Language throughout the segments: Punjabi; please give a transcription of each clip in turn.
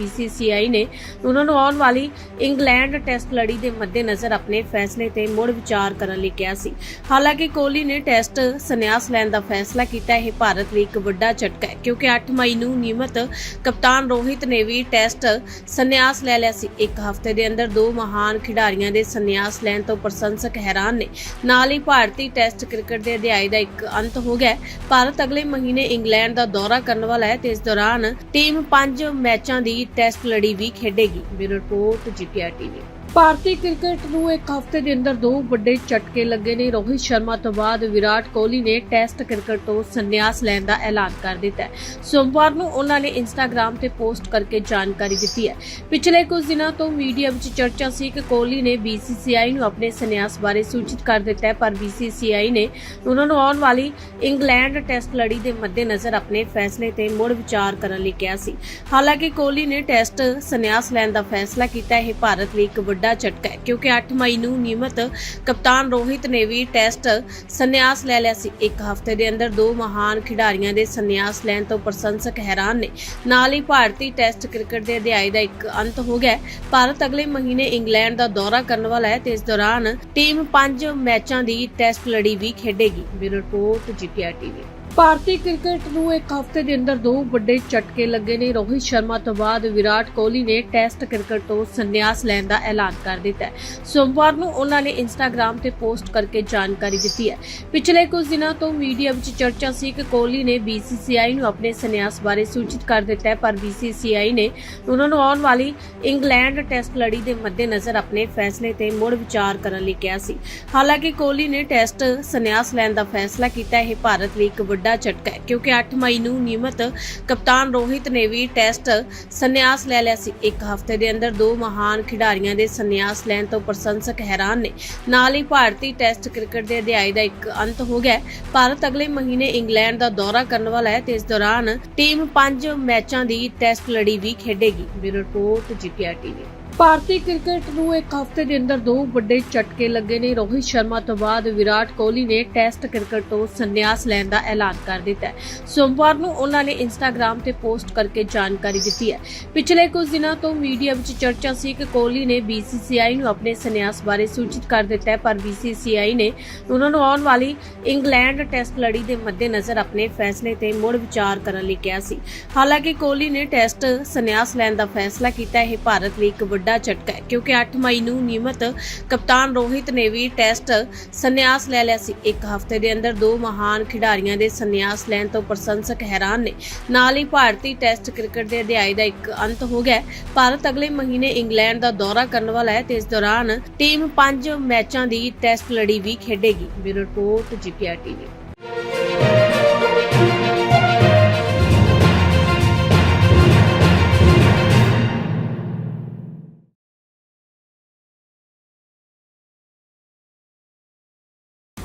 BCCI ਨੇ। ਉਹਨਾਂ ਨੂੰ ਆਉਣ ਵਾਲੀ ਇੰਗਲੈਂਡ ਟੈਸਟ ਲੜੀ ਦੇ ਮੱਦੇਨਜ਼ਰ ਆਪਣੇ ਫੈਸਲੇ ਤੇ ਮੁੜ ਵਿਚਾਰ ਕਰਨ ਲਈ ਕਿਹਾ ਸੀ। ਹਾਲਾਂਕਿ ਕੋਹਲੀ ਨੇ ਟੈਸਟ ਸੰਨਿਆਸ ਲੈਣ ਦਾ ਫੈਸਲਾ ਕੀਤਾ, ਇਹ ਭਾਰਤ ਲਈ ਇੱਕ ਵੱਡਾ ਝਟਕਾ ਹੈ, ਕਿਉਂਕਿ 8 ਮਈ ਨੂੰ ਨਿਯਮਤ ਕਪਤਾਨ ਰੋਹਿਤ ਨੇ ਵੀ ਟੈਸਟ ਸੰਨਿਆਸ ਲੈ ਲਿਆ ਸੀ। ਇੱਕ ਹਫ਼ਤੇ ਦੇ ਅੰਦਰ ਦੋ ਮਹਾਨ ਖਿਡਾਰੀਆਂ ਦੇ ਸੰਨਿਆਸ ਲੈਣ ਤੋਂ ਪ੍ਰਸ਼ੰਸਕ ਹੈਰਾਨ ਨੇ। ਨਾਲ ਹੀ ਭਾਰਤੀ ਟੈਸਟ ਕ੍ਰਿਕਟ ਦੇ ਅਧਿਆਇ ਦਾ ਇੱਕ ਅੰਤ ਹੋ ਗਿਆ ਭਾਰਤ ਅਗਲੇ ਮਹੀਨੇ ਇੰਗਲੈਂਡ ਦਾ ਦੌਰਾ ਕਰਨ ਵਾਲਾ ਹੈ ਤੇ ਇਸ ਦੌਰਾਨ ਟੀਮ 5 ਮੈਚਾਂ ਦੀ ਟੈਸਟ ਲੜੀ ਵੀ ਖੇਡੇਗੀ। ਬਿਊਰੋ ਰਿਪੋਰਟ ਜੀਪੀਆਰ ਟੀਵੀ ਭਾਰਤੀ ਕ੍ਰਿਕਟ ਨੂੰ ਇੱਕ ਹਫ਼ਤੇ ਦੇ ਅੰਦਰ ਦੋ ਵੱਡੇ ਝਟਕੇ ਲੱਗੇ ਨੇ। ਰੋਹਿਤ ਸ਼ਰਮਾ ਤੋਂ ਬਾਅਦ ਵਿਰਾਟ ਕੋਹਲੀ ਨੇ ਟੈਸਟ ਕ੍ਰਿਕਟ ਤੋਂ ਸੰਨਿਆਸ ਲੈਣ ਦਾ ਐਲਾਨ ਕਰ ਦਿੱਤਾ ਹੈ। ਸੋਮਵਾਰ ਨੂੰ ਉਹਨਾਂ ਨੇ ਇੰਸਟਾਗ੍ਰam ਤੇ ਪੋਸਟ ਕਰਕੇ ਜਾਣਕਾਰੀ ਦਿੱਤੀ ਹੈ। ਪਿਛਲੇ ਕੁਝ ਦਿਨਾਂ ਤੋਂ ਮੀਡੀਆ ਵਿੱਚ ਚਰਚਾ ਸੀ ਕਿ ਕੋਹਲੀ ਨੇ BCCI ਨੂੰ ਆਪਣੇ ਸੰਨਿਆਸ ਬਾਰੇ ਸੂਚਿਤ ਕਰ ਦਿੱਤਾ ਹੈ, ਪਰ BCCI ਨੇ ਉਹਨਾਂ ਨੂੰ ਆਉਣ ਵਾਲੀ ਇੰਗਲੈਂਡ ਟੈਸਟ ਲੜੀ ਦੇ ਮੱਦੇਨਜ਼ਰ ਆਪਣੇ ਫੈਸਲੇ ਤੇ ਮੁੜ ਵਿਚਾਰ ਕਰਨ ਲਈ ਕਿਹਾ ਸੀ। ਹਾਲਾਂਕਿ ਕੋਹਲੀ ਨੇ ਟੈਸਟ ਸੰਨਿਆਸ ਲੈਣ ਦਾ ਫੈਸਲਾ ਕੀਤਾ ਇਹ ਭਾਰਤ ਲਈ ਇੱਕ ਵੱਡਾ ਝਟਕਾ ਹੈ, ਕਿਉਂਕਿ 8 ਮਈ ਨੂੰ ਨਿਯਮਤ ਕਪਤਾਨ ਰੋਹਿਤ ਨੇ ਵੀ ਟੈਸਟ ਸੰਨਿਆਸ ਲੈ ਲਿਆ ਸੀ। ਇੱਕ ਹਫ਼ਤੇ ਦੇ ਅੰਦਰ ਦੋ ਮਹਾਨ ਖਿਡਾਰੀਆਂ ਦੇ ਸੰਨਿਆਸ ਲੈਣ ਤੋਂ ਪ੍ਰਸ਼ੰਸਕ ਹੈਰਾਨ ਨੇ। ਨਾਲ ਹੀ ਭਾਰਤੀ ਟੈਸਟ ਕ੍ਰਿਕਟ ਦੇ ਅਧਿਆਇ ਦਾ ਇੱਕ ਅੰਤ ਹੋ ਗਿਆ ਭਾਰਤ ਅਗਲੇ ਮਹੀਨੇ ਇੰਗਲੈਂਡ ਦਾ ਦੌਰਾ ਕਰਨ ਵਾਲਾ ਹੈ ਤੇ ਇਸ ਦੌਰਾਨ ਟੀਮ 5 ਮੈਚਾਂ ਦੀ ਟੈਸਟ ਲੜੀ ਵੀ ਖੇਡੇਗੀ। Bureau report GPR TV. ਭਾਰਤੀ ਕ੍ਰਿਕਟ ਨੂੰ ਇੱਕ ਹਫ਼ਤੇ ਦੇ ਅੰਦਰ ਦੋ ਵੱਡੇ ਝਟਕੇ ਲੱਗੇ ਨੇ। ਰੋਹਿਤ ਸ਼ਰਮਾ ਤੋਂ ਬਾਅਦ ਵਿਰਾਟ ਕੋਹਲੀ ਨੇ ਟੈਸਟ ਕ੍ਰਿਕਟ ਤੋਂ ਸੰਨਿਆਸ ਲੈਣ ਦਾ ਐਲਾਨ ਕਰ ਦਿੱਤਾ ਹੈ। ਸੋਮਵਾਰ ਨੂੰ ਉਹਨਾਂ ਨੇ ਇੰਸਟਾਗ੍ਰam ਤੇ ਪੋਸਟ ਕਰਕੇ ਜਾਣਕਾਰੀ ਦਿੱਤੀ ਹੈ। ਪਿਛਲੇ ਕੁਝ ਦਿਨਾਂ ਤੋਂ ਮੀਡੀਆ ਵਿੱਚ ਚਰਚਾ ਸੀ ਕਿ ਕੋਹਲੀ ਨੇ BCCI ਨੂੰ ਆਪਣੇ ਸੰਨਿਆਸ ਬਾਰੇ ਸੂਚਿਤ ਕਰ ਦਿੱਤਾ ਹੈ, ਪਰ BCCI ਨੇ ਉਹਨਾਂ ਨੂੰ ਆਉਣ ਵਾਲੀ ਇੰਗਲੈਂਡ ਟੈਸਟ ਲੜੀ ਦੇ ਮੱਦੇਨਜ਼ਰ ਆਪਣੇ ਫੈਸਲੇ ਤੇ ਮੁੜ ਵਿਚਾਰ ਕਰਨ ਲਈ ਕਿਹਾ ਸੀ। ਹਾਲਾਂਕਿ ਕੋਹਲੀ ਨੇ ਟੈਸਟ ਸੰਨਿਆਸ ਲੈਣ ਦਾ ਫੈਸਲਾ ਕੀਤਾ ਇਹ ਭਾਰਤ ਲਈ ਇੱਕ ਵੱਡਾ ਝਟਕਾ ਹੈ, ਕਿਉਂਕਿ 8 ਮਈ ਨੂੰ ਨਿਯਮਤ ਕਪਤਾਨ ਰੋਹਿਤ ਨੇ ਵੀ ਟੈਸਟ ਸੰਨਿਆਸ ਲੈ ਲਿਆ ਸੀ। ਇੱਕ ਹਫ਼ਤੇ ਦੇ ਅੰਦਰ ਦੋ ਮਹਾਨ ਖਿਡਾਰੀਆਂ ਦੇ ਸੰਨਿਆਸ ਲੈਣ ਤੋਂ ਪ੍ਰਸ਼ੰਸਕ ਹੈਰਾਨ ਨੇ। ਨਾਲ ਹੀ ਭਾਰਤੀ ਟੈਸਟ ਕ੍ਰਿਕਟ ਦੇ ਅਧਿਆਇ ਦਾ ਇੱਕ ਅੰਤ ਹੋ ਗਿਆ ਭਾਰਤ ਅਗਲੇ ਮਹੀਨੇ ਇੰਗਲੈਂਡ ਦਾ ਦੌਰਾ ਕਰਨ ਵਾਲਾ ਹੈ ਤੇ ਇਸ ਦੌਰਾਨ ਟੀਮ 5 ਮੈਚਾਂ ਦੀ ਟੈਸਟ ਲੜੀ ਵੀ ਖੇਡੇਗੀ। Bureau report GPR TV. ਭਾਰਤੀ ਕ੍ਰਿਕਟ ਨੂੰ ਇੱਕ ਹਫ਼ਤੇ ਦੇ ਅੰਦਰ ਦੋ ਵੱਡੇ ਝਟਕੇ ਲੱਗੇ ਨੇ। ਰੋਹਿਤ ਸ਼ਰਮਾ ਤੋਂ ਬਾਅਦ ਵਿਰਾਟ ਕੋਹਲੀ ਨੇ ਟੈਸਟ ਕ੍ਰਿਕਟ ਤੋਂ ਸੰਨਿਆਸ ਲੈਣ ਦਾ ਐਲਾਨ ਕਰ ਦਿੱਤਾ ਹੈ। ਸੋਮਵਾਰ ਨੂੰ ਉਹਨਾਂ ਨੇ ਇੰਸਟਾਗ੍ਰam ਤੇ ਪੋਸਟ ਕਰਕੇ ਜਾਣਕਾਰੀ ਦਿੱਤੀ ਹੈ। ਪਿਛਲੇ ਕੁਝ ਦਿਨਾਂ ਤੋਂ ਮੀਡੀਆ ਵਿੱਚ ਚਰਚਾ ਸੀ ਕਿ ਕੋਹਲੀ ਨੇ BCCI ਨੂੰ ਆਪਣੇ ਸੰਨਿਆਸ ਬਾਰੇ ਸੂਚਿਤ ਕਰ ਦਿੱਤਾ ਹੈ, ਪਰ BCCI ਨੇ ਉਹਨਾਂ ਨੂੰ ਆਉਣ ਵਾਲੀ ਇੰਗਲੈਂਡ ਟੈਸਟ ਲੜੀ ਦੇ ਮੱਦੇਨਜ਼ਰ ਆਪਣੇ ਫੈਸਲੇ ਤੇ ਮੁੜ ਵਿਚਾਰ ਕਰਨ ਲਈ ਕਿਹਾ ਸੀ। ਹਾਲਾਂਕਿ ਕੋਹਲੀ ਨੇ ਟੈਸਟ ਸੰਨਿਆਸ ਲੈਣ ਦਾ ਫੈਸਲਾ ਕੀਤਾ ਇਹ ਭਾਰਤ ਲਈ ਇੱਕ ਵੱਡਾ ਝਟਕਾ ਹੈ, ਕਿਉਂਕਿ 8 ਮਈ ਨੂੰ ਨਿਯਮਤ ਕਪਤਾਨ ਰੋਹਿਤ ਨੇ ਵੀ ਟੈਸਟ ਸੰਨਿਆਸ ਲੈ ਲਿਆ ਸੀ। ਇੱਕ ਹਫ਼ਤੇ ਦੇ ਅੰਦਰ ਦੋ ਮਹਾਨ ਖਿਡਾਰੀਆਂ ਦੇ ਸੰਨਿਆਸ ਲੈਣ ਤੋਂ ਪ੍ਰਸ਼ੰਸਕ ਹੈਰਾਨ ਨੇ। ਨਾਲ ਹੀ ਭਾਰਤੀ ਟੈਸਟ ਕ੍ਰਿਕਟ ਦੇ ਅਧਿਆਇ ਦਾ ਇੱਕ ਅੰਤ ਹੋ ਗਿਆ ਭਾਰਤ ਅਗਲੇ ਮਹੀਨੇ ਇੰਗਲੈਂਡ ਦਾ ਦੌਰਾ ਕਰਨ ਵਾਲਾ ਹੈ ਤੇ ਇਸ ਦੌਰਾਨ ਟੀਮ 5 ਮੈਚਾਂ ਦੀ ਟੈਸਟ ਲੜੀ ਵੀ ਖੇਡੇਗੀ। Bureau report, GPR TV.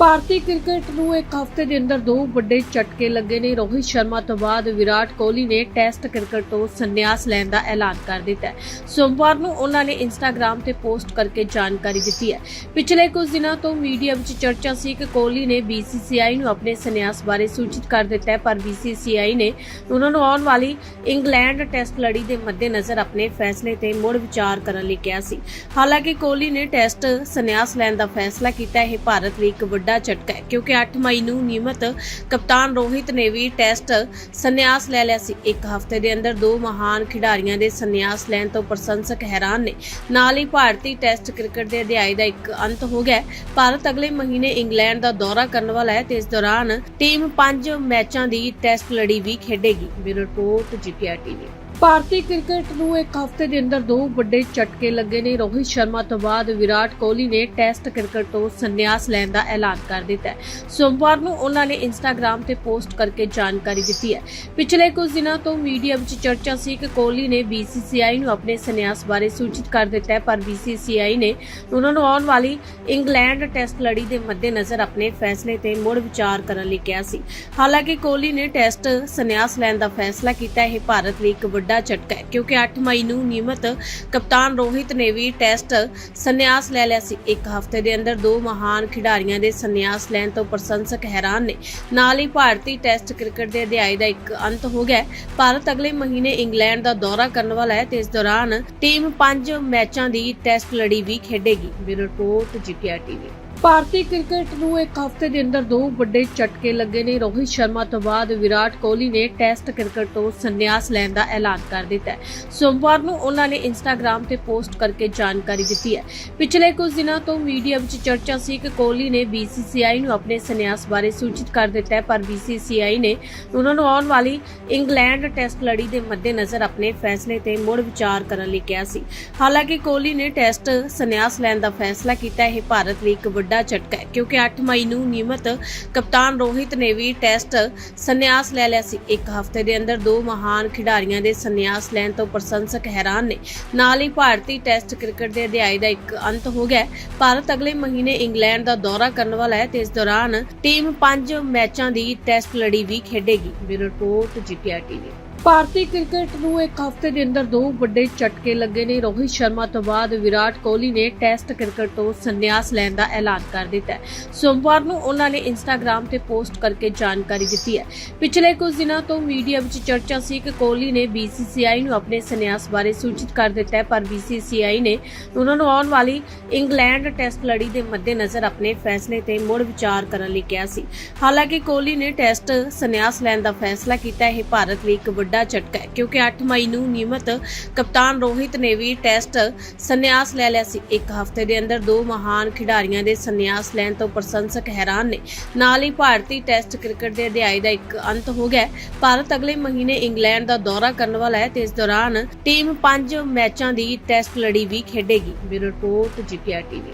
ਭਾਰਤੀ ਕ੍ਰਿਕਟ ਨੂੰ ਇੱਕ ਹਫ਼ਤੇ ਦੇ ਅੰਦਰ ਦੋ ਵੱਡੇ ਝਟਕੇ ਲੱਗੇ ਨੇ। ਰੋਹਿਤ ਸ਼ਰਮਾ ਤੋਂ ਬਾਅਦ ਵਿਰਾਟ ਕੋਹਲੀ ਨੇ ਟੈਸਟ ਕ੍ਰਿਕਟ ਤੋਂ ਸੰਨਿਆਸ ਲੈਣ ਦਾ ਐਲਾਨ ਕਰ ਦਿੱਤਾ ਹੈ। ਸੋਮਵਾਰ ਨੂੰ ਉਹਨਾਂ ਨੇ ਇੰਸਟਾਗ੍ਰam ਤੇ ਪੋਸਟ ਕਰਕੇ ਜਾਣਕਾਰੀ ਦਿੱਤੀ ਹੈ। ਪਿਛਲੇ ਕੁਝ ਦਿਨਾਂ ਤੋਂ ਮੀਡੀਆ ਵਿੱਚ ਚਰਚਾ ਸੀ ਕਿ ਕੋਹਲੀ ਨੇ BCCI ਨੂੰ ਆਪਣੇ ਸੰਨਿਆਸ ਬਾਰੇ ਸੂਚਿਤ ਕਰ ਦਿੱਤਾ ਹੈ, ਪਰ BCCI ਨੇ ਉਹਨਾਂ ਨੂੰ ਆਉਣ ਵਾਲੀ ਇੰਗਲੈਂਡ ਟੈਸਟ ਲੜੀ ਦੇ ਮੱਦੇਨਜ਼ਰ ਆਪਣੇ ਫੈਸਲੇ ਤੇ ਮੁੜ ਵਿਚਾਰ ਕਰਨ ਲਈ ਕਿਹਾ ਸੀ। ਹਾਲਾਂਕਿ ਕੋਹਲੀ ਨੇ ਟੈਸਟ ਸੰਨਿਆਸ ਲੈਣ ਦਾ ਫੈਸਲਾ ਕੀਤਾ ਇਹ ਭਾਰਤ ਲਈ ਇੱਕ ਵੱਡਾ ਝਟਕਾ ਹੈ, ਕਿਉਂਕਿ 8 ਮਈ ਨੂੰ ਨਿਯਮਤ ਕਪਤਾਨ ਰੋਹਿਤ ਨੇ ਵੀ ਟੈਸਟ ਸੰਨਿਆਸ ਲੈ ਲਿਆ ਸੀ। ਇੱਕ ਹਫ਼ਤੇ ਦੇ ਅੰਦਰ ਦੋ ਮਹਾਨ ਖਿਡਾਰੀਆਂ ਦੇ ਸੰਨਿਆਸ ਲੈਣ ਤੋਂ ਪ੍ਰਸ਼ੰਸਕ ਹੈਰਾਨ ਨੇ। ਨਾਲ ਹੀ ਭਾਰਤੀ ਟੈਸਟ ਕ੍ਰਿਕਟ ਦੇ ਅਧਿਆਇ ਦਾ ਇੱਕ ਅੰਤ ਹੋ ਗਿਆ ਭਾਰਤ ਅਗਲੇ ਮਹੀਨੇ ਇੰਗਲੈਂਡ ਦਾ ਦੌਰਾ ਕਰਨ ਵਾਲਾ ਹੈ ਤੇ ਇਸ ਦੌਰਾਨ ਟੀਮ 5 ਮੈਚਾਂ ਦੀ ਟੈਸਟ ਲੜੀ ਵੀ ਖੇਡੇਗੀ। Bureau report GPR TV. ਭਾਰਤੀ ਕ੍ਰਿਕਟ ਨੂੰ ਇੱਕ ਹਫ਼ਤੇ ਦੇ ਅੰਦਰ ਦੋ ਵੱਡੇ ਝਟਕੇ ਲੱਗੇ ਨੇ। ਰੋਹਿਤ ਸ਼ਰਮਾ ਤੋਂ ਬਾਅਦ ਵਿਰਾਟ ਕੋਹਲੀ ਨੇ ਟੈਸਟ ਕ੍ਰਿਕਟ ਤੋਂ ਸੰਨਿਆਸ ਲੈਣ ਦਾ ਐਲਾਨ ਕਰ ਦਿੱਤਾ ਹੈ। ਸੋਮਵਾਰ ਨੂੰ ਉਹਨਾਂ ਨੇ ਇੰਸਟਾਗ੍ਰam ਤੇ ਪੋਸਟ ਕਰਕੇ ਜਾਣਕਾਰੀ ਦਿੱਤੀ ਹੈ। ਪਿਛਲੇ ਕੁਝ ਦਿਨਾਂ ਤੋਂ ਮੀਡੀਆ ਵਿੱਚ ਚਰਚਾ ਸੀ ਕਿ ਕੋਹਲੀ ਨੇ BCCI ਨੂੰ ਆਪਣੇ ਸੰਨਿਆਸ ਬਾਰੇ ਸੂਚਿਤ ਕਰ ਦਿੱਤਾ ਹੈ, ਪਰ BCCI ਨੇ ਉਹਨਾਂ ਨੂੰ ਆਉਣ ਵਾਲੀ ਇੰਗਲੈਂਡ ਟੈਸਟ ਲੜੀ ਦੇ ਮੱਦੇਨਜ਼ਰ ਆਪਣੇ ਫੈਸਲੇ ਤੇ ਮੁੜ ਵਿਚਾਰ ਕਰਨ ਲਈ ਕਿਹਾ ਸੀ। ਹਾਲਾਂਕਿ ਕੋਹਲੀ ਨੇ ਟੈਸਟ ਸੰਨਿਆਸ ਲੈਣ ਦਾ ਫੈਸਲਾ ਕੀਤਾ ਇਹ ਭਾਰਤ ਲਈ ਇੱਕ ਵੱਡਾ ਝਟਕਾ ਹੈ, ਕਿਉਂਕਿ 8 ਮਈ ਨੂੰ ਨਿਯਮਤ ਕਪਤਾਨ ਰੋਹਿਤ ਨੇ ਵੀ ਟੈਸਟ ਸੰਨਿਆਸ ਲੈ ਲਿਆ ਸੀ। ਇੱਕ ਹਫ਼ਤੇ ਦੇ ਅੰਦਰ ਦੋ ਮਹਾਨ ਖਿਡਾਰੀਆਂ ਦੇ ਸੰਨਿਆਸ ਲੈਣ ਤੋਂ ਪ੍ਰਸ਼ੰਸਕ ਹੈਰਾਨ ਨੇ। ਨਾਲ ਹੀ ਭਾਰਤੀ ਟੈਸਟ ਕ੍ਰਿਕਟ ਦੇ ਅਧਿਆਇ ਦਾ ਇੱਕ ਅੰਤ ਹੋ ਗਿਆ ਭਾਰਤ ਅਗਲੇ ਮਹੀਨੇ ਇੰਗਲੈਂਡ ਦਾ ਦੌਰਾ ਕਰਨ ਵਾਲਾ ਹੈ ਤੇ ਇਸ ਦੌਰਾਨ ਟੀਮ 5 ਮੈਚਾਂ ਦੀ ਟੈਸਟ ਲੜੀ ਵੀ ਖੇਡੇਗੀ। Bureau report GTR TV. ਭਾਰਤੀ ਕ੍ਰਿਕਟ ਨੂੰ ਇੱਕ ਹਫ਼ਤੇ ਦੇ ਅੰਦਰ ਦੋ ਵੱਡੇ ਝਟਕੇ ਲੱਗੇ ਨੇ। ਰੋਹਿਤ ਸ਼ਰਮਾ ਤੋਂ ਬਾਅਦ ਵਿਰਾਟ ਕੋਹਲੀ ਨੇ ਟੈਸਟ ਕ੍ਰਿਕਟ ਤੋਂ ਸੰਨਿਆਸ ਲੈਣ ਦਾ ਐਲਾਨ ਕਰ ਦਿੱਤਾ ਹੈ। ਸੋਮਵਾਰ ਨੂੰ ਉਹਨਾਂ ਨੇ ਇੰਸਟਾਗ੍ਰam ਤੇ ਪੋਸਟ ਕਰਕੇ ਜਾਣਕਾਰੀ ਦਿੱਤੀ ਹੈ। ਪਿਛਲੇ ਕੁਝ ਦਿਨਾਂ ਤੋਂ ਮੀਡੀਆ ਵਿੱਚ ਚਰਚਾ ਸੀ ਕਿ ਕੋਹਲੀ ਨੇ BCCI ਨੂੰ ਆਪਣੇ ਸੰਨਿਆਸ ਬਾਰੇ ਸੂਚਿਤ ਕਰ ਦਿੱਤਾ ਹੈ, ਪਰ BCCI ਨੇ ਉਹਨਾਂ ਨੂੰ ਆਉਣ ਵਾਲੀ ਇੰਗਲੈਂਡ ਟੈਸਟ ਲੜੀ ਦੇ ਮੱਦੇਨਜ਼ਰ ਆਪਣੇ ਫੈਸਲੇ ਤੇ ਮੁੜ ਵਿਚਾਰ ਕਰਨ ਲਈ ਕਿਹਾ ਸੀ। ਹਾਲਾਂਕਿ ਕੋਹਲੀ ਨੇ ਟੈਸਟ ਸੰਨਿਆਸ ਲੈਣ ਦਾ ਫੈਸਲਾ ਕੀਤਾ ਇਹ ਭਾਰਤ ਲਈ ਇੱਕ ਵੱਡਾ ਝਟਕਾ ਹੈ, ਕਿਉਂਕਿ 8 ਮਈ ਨੂੰ ਨਿਯਮਤ ਕਪਤਾਨ ਰੋਹਿਤ ਨੇ ਵੀ ਟੈਸਟ ਸੰਨਿਆਸ ਲੈ ਲਿਆ ਸੀ। ਇੱਕ ਹਫ਼ਤੇ ਦੇ ਅੰਦਰ ਦੋ ਮਹਾਨ ਖਿਡਾਰੀਆਂ ਦੇ ਸੰਨਿਆਸ ਲੈਣ ਤੋਂ ਪ੍ਰਸ਼ੰਸਕ ਹੈਰਾਨ ਨੇ। ਨਾਲ ਹੀ ਭਾਰਤੀ ਟੈਸਟ ਕ੍ਰਿਕਟ ਦੇ ਅਧਿਆਇ ਦਾ ਇੱਕ ਅੰਤ ਹੋ ਗਿਆ ਭਾਰਤ ਅਗਲੇ ਮਹੀਨੇ ਇੰਗਲੈਂਡ ਦਾ ਦੌਰਾ ਕਰਨ ਵਾਲਾ ਹੈ ਤੇ ਇਸ ਦੌਰਾਨ ਟੀਮ 5 ਮੈਚਾਂ ਦੀ ਟੈਸਟ ਲੜੀ ਵੀ ਖੇਡੇਗੀ। Bureau report, GTR TV. ਭਾਰਤੀ ਕ੍ਰਿਕਟ ਨੂੰ ਇੱਕ ਹਫ਼ਤੇ ਦੇ ਅੰਦਰ ਦੋ ਵੱਡੇ ਝਟਕੇ ਲੱਗੇ ਨੇ। ਰੋਹਿਤ ਸ਼ਰਮਾ ਤੋਂ ਬਾਅਦ ਵਿਰਾਟ ਕੋਹਲੀ ਨੇ ਟੈਸਟ ਕ੍ਰਿਕਟ ਤੋਂ ਸੰਨਿਆਸ ਲੈਣ ਦਾ ਐਲਾਨ ਕਰ ਦਿੱਤਾ ਹੈ। ਸੋਮਵਾਰ ਨੂੰ ਉਹਨਾਂ ਨੇ ਇੰਸਟਾਗ੍ਰam ਤੇ ਪੋਸਟ ਕਰਕੇ ਜਾਣਕਾਰੀ ਦਿੱਤੀ ਹੈ। ਪਿਛਲੇ ਕੁਝ ਦਿਨਾਂ ਤੋਂ ਮੀਡੀਆ ਵਿੱਚ ਚਰਚਾ ਸੀ ਕਿ ਕੋਹਲੀ ਨੇ BCCI ਨੂੰ ਆਪਣੇ ਸੰਨਿਆਸ ਬਾਰੇ ਸੂਚਿਤ ਕਰ ਦਿੱਤਾ ਹੈ, ਪਰ BCCI ਨੇ ਉਹਨਾਂ ਨੂੰ ਆਉਣ ਵਾਲੀ ਇੰਗਲੈਂਡ ਟੈਸਟ ਲੜੀ ਦੇ ਮੱਦੇਨਜ਼ਰ ਆਪਣੇ ਫੈਸਲੇ ਤੇ ਮੁੜ ਵਿਚਾਰ ਕਰਨ ਲਈ ਕਿਹਾ ਸੀ। ਹਾਲਾਂਕਿ ਕੋਹਲੀ ਨੇ ਟੈਸਟ ਸੰਨਿਆਸ ਲੈਣ ਦਾ ਫੈਸਲਾ ਕੀਤਾ ਇਹ ਭਾਰਤ ਲਈ ਇੱਕ ਵੱਡਾ ਝਟਕਾ ਹੈ, ਕਿਉਂਕਿ 8 ਮਈ ਨੂੰ ਨਿਯਮਤ ਕਪਤਾਨ ਰੋਹਿਤ ਨੇ ਵੀ ਟੈਸਟ ਸੰਨਿਆਸ ਲੈ ਲਿਆ ਸੀ। ਇੱਕ ਹਫ਼ਤੇ ਦੇ ਅੰਦਰ ਦੋ ਮਹਾਨ ਖਿਡਾਰੀਆਂ ਦੇ ਸੰਨਿਆਸ ਲੈਣ ਤੋਂ ਪ੍ਰਸ਼ੰਸਕ ਹੈਰਾਨ ਨੇ। ਨਾਲ ਹੀ ਭਾਰਤੀ ਟੈਸਟ ਕ੍ਰਿਕਟ ਦੇ ਅਧਿਆਇ ਦਾ ਇੱਕ ਅੰਤ ਹੋ ਗਿਆ ਭਾਰਤ ਅਗਲੇ ਮਹੀਨੇ ਇੰਗਲੈਂਡ ਦਾ ਦੌਰਾ ਕਰਨ ਵਾਲਾ ਹੈ ਤੇ ਇਸ ਦੌਰਾਨ ਟੀਮ 5 ਮੈਚਾਂ ਦੀ ਟੈਸਟ ਲੜੀ ਵੀ ਖੇਡੇਗੀ। Bureau report GTR TV.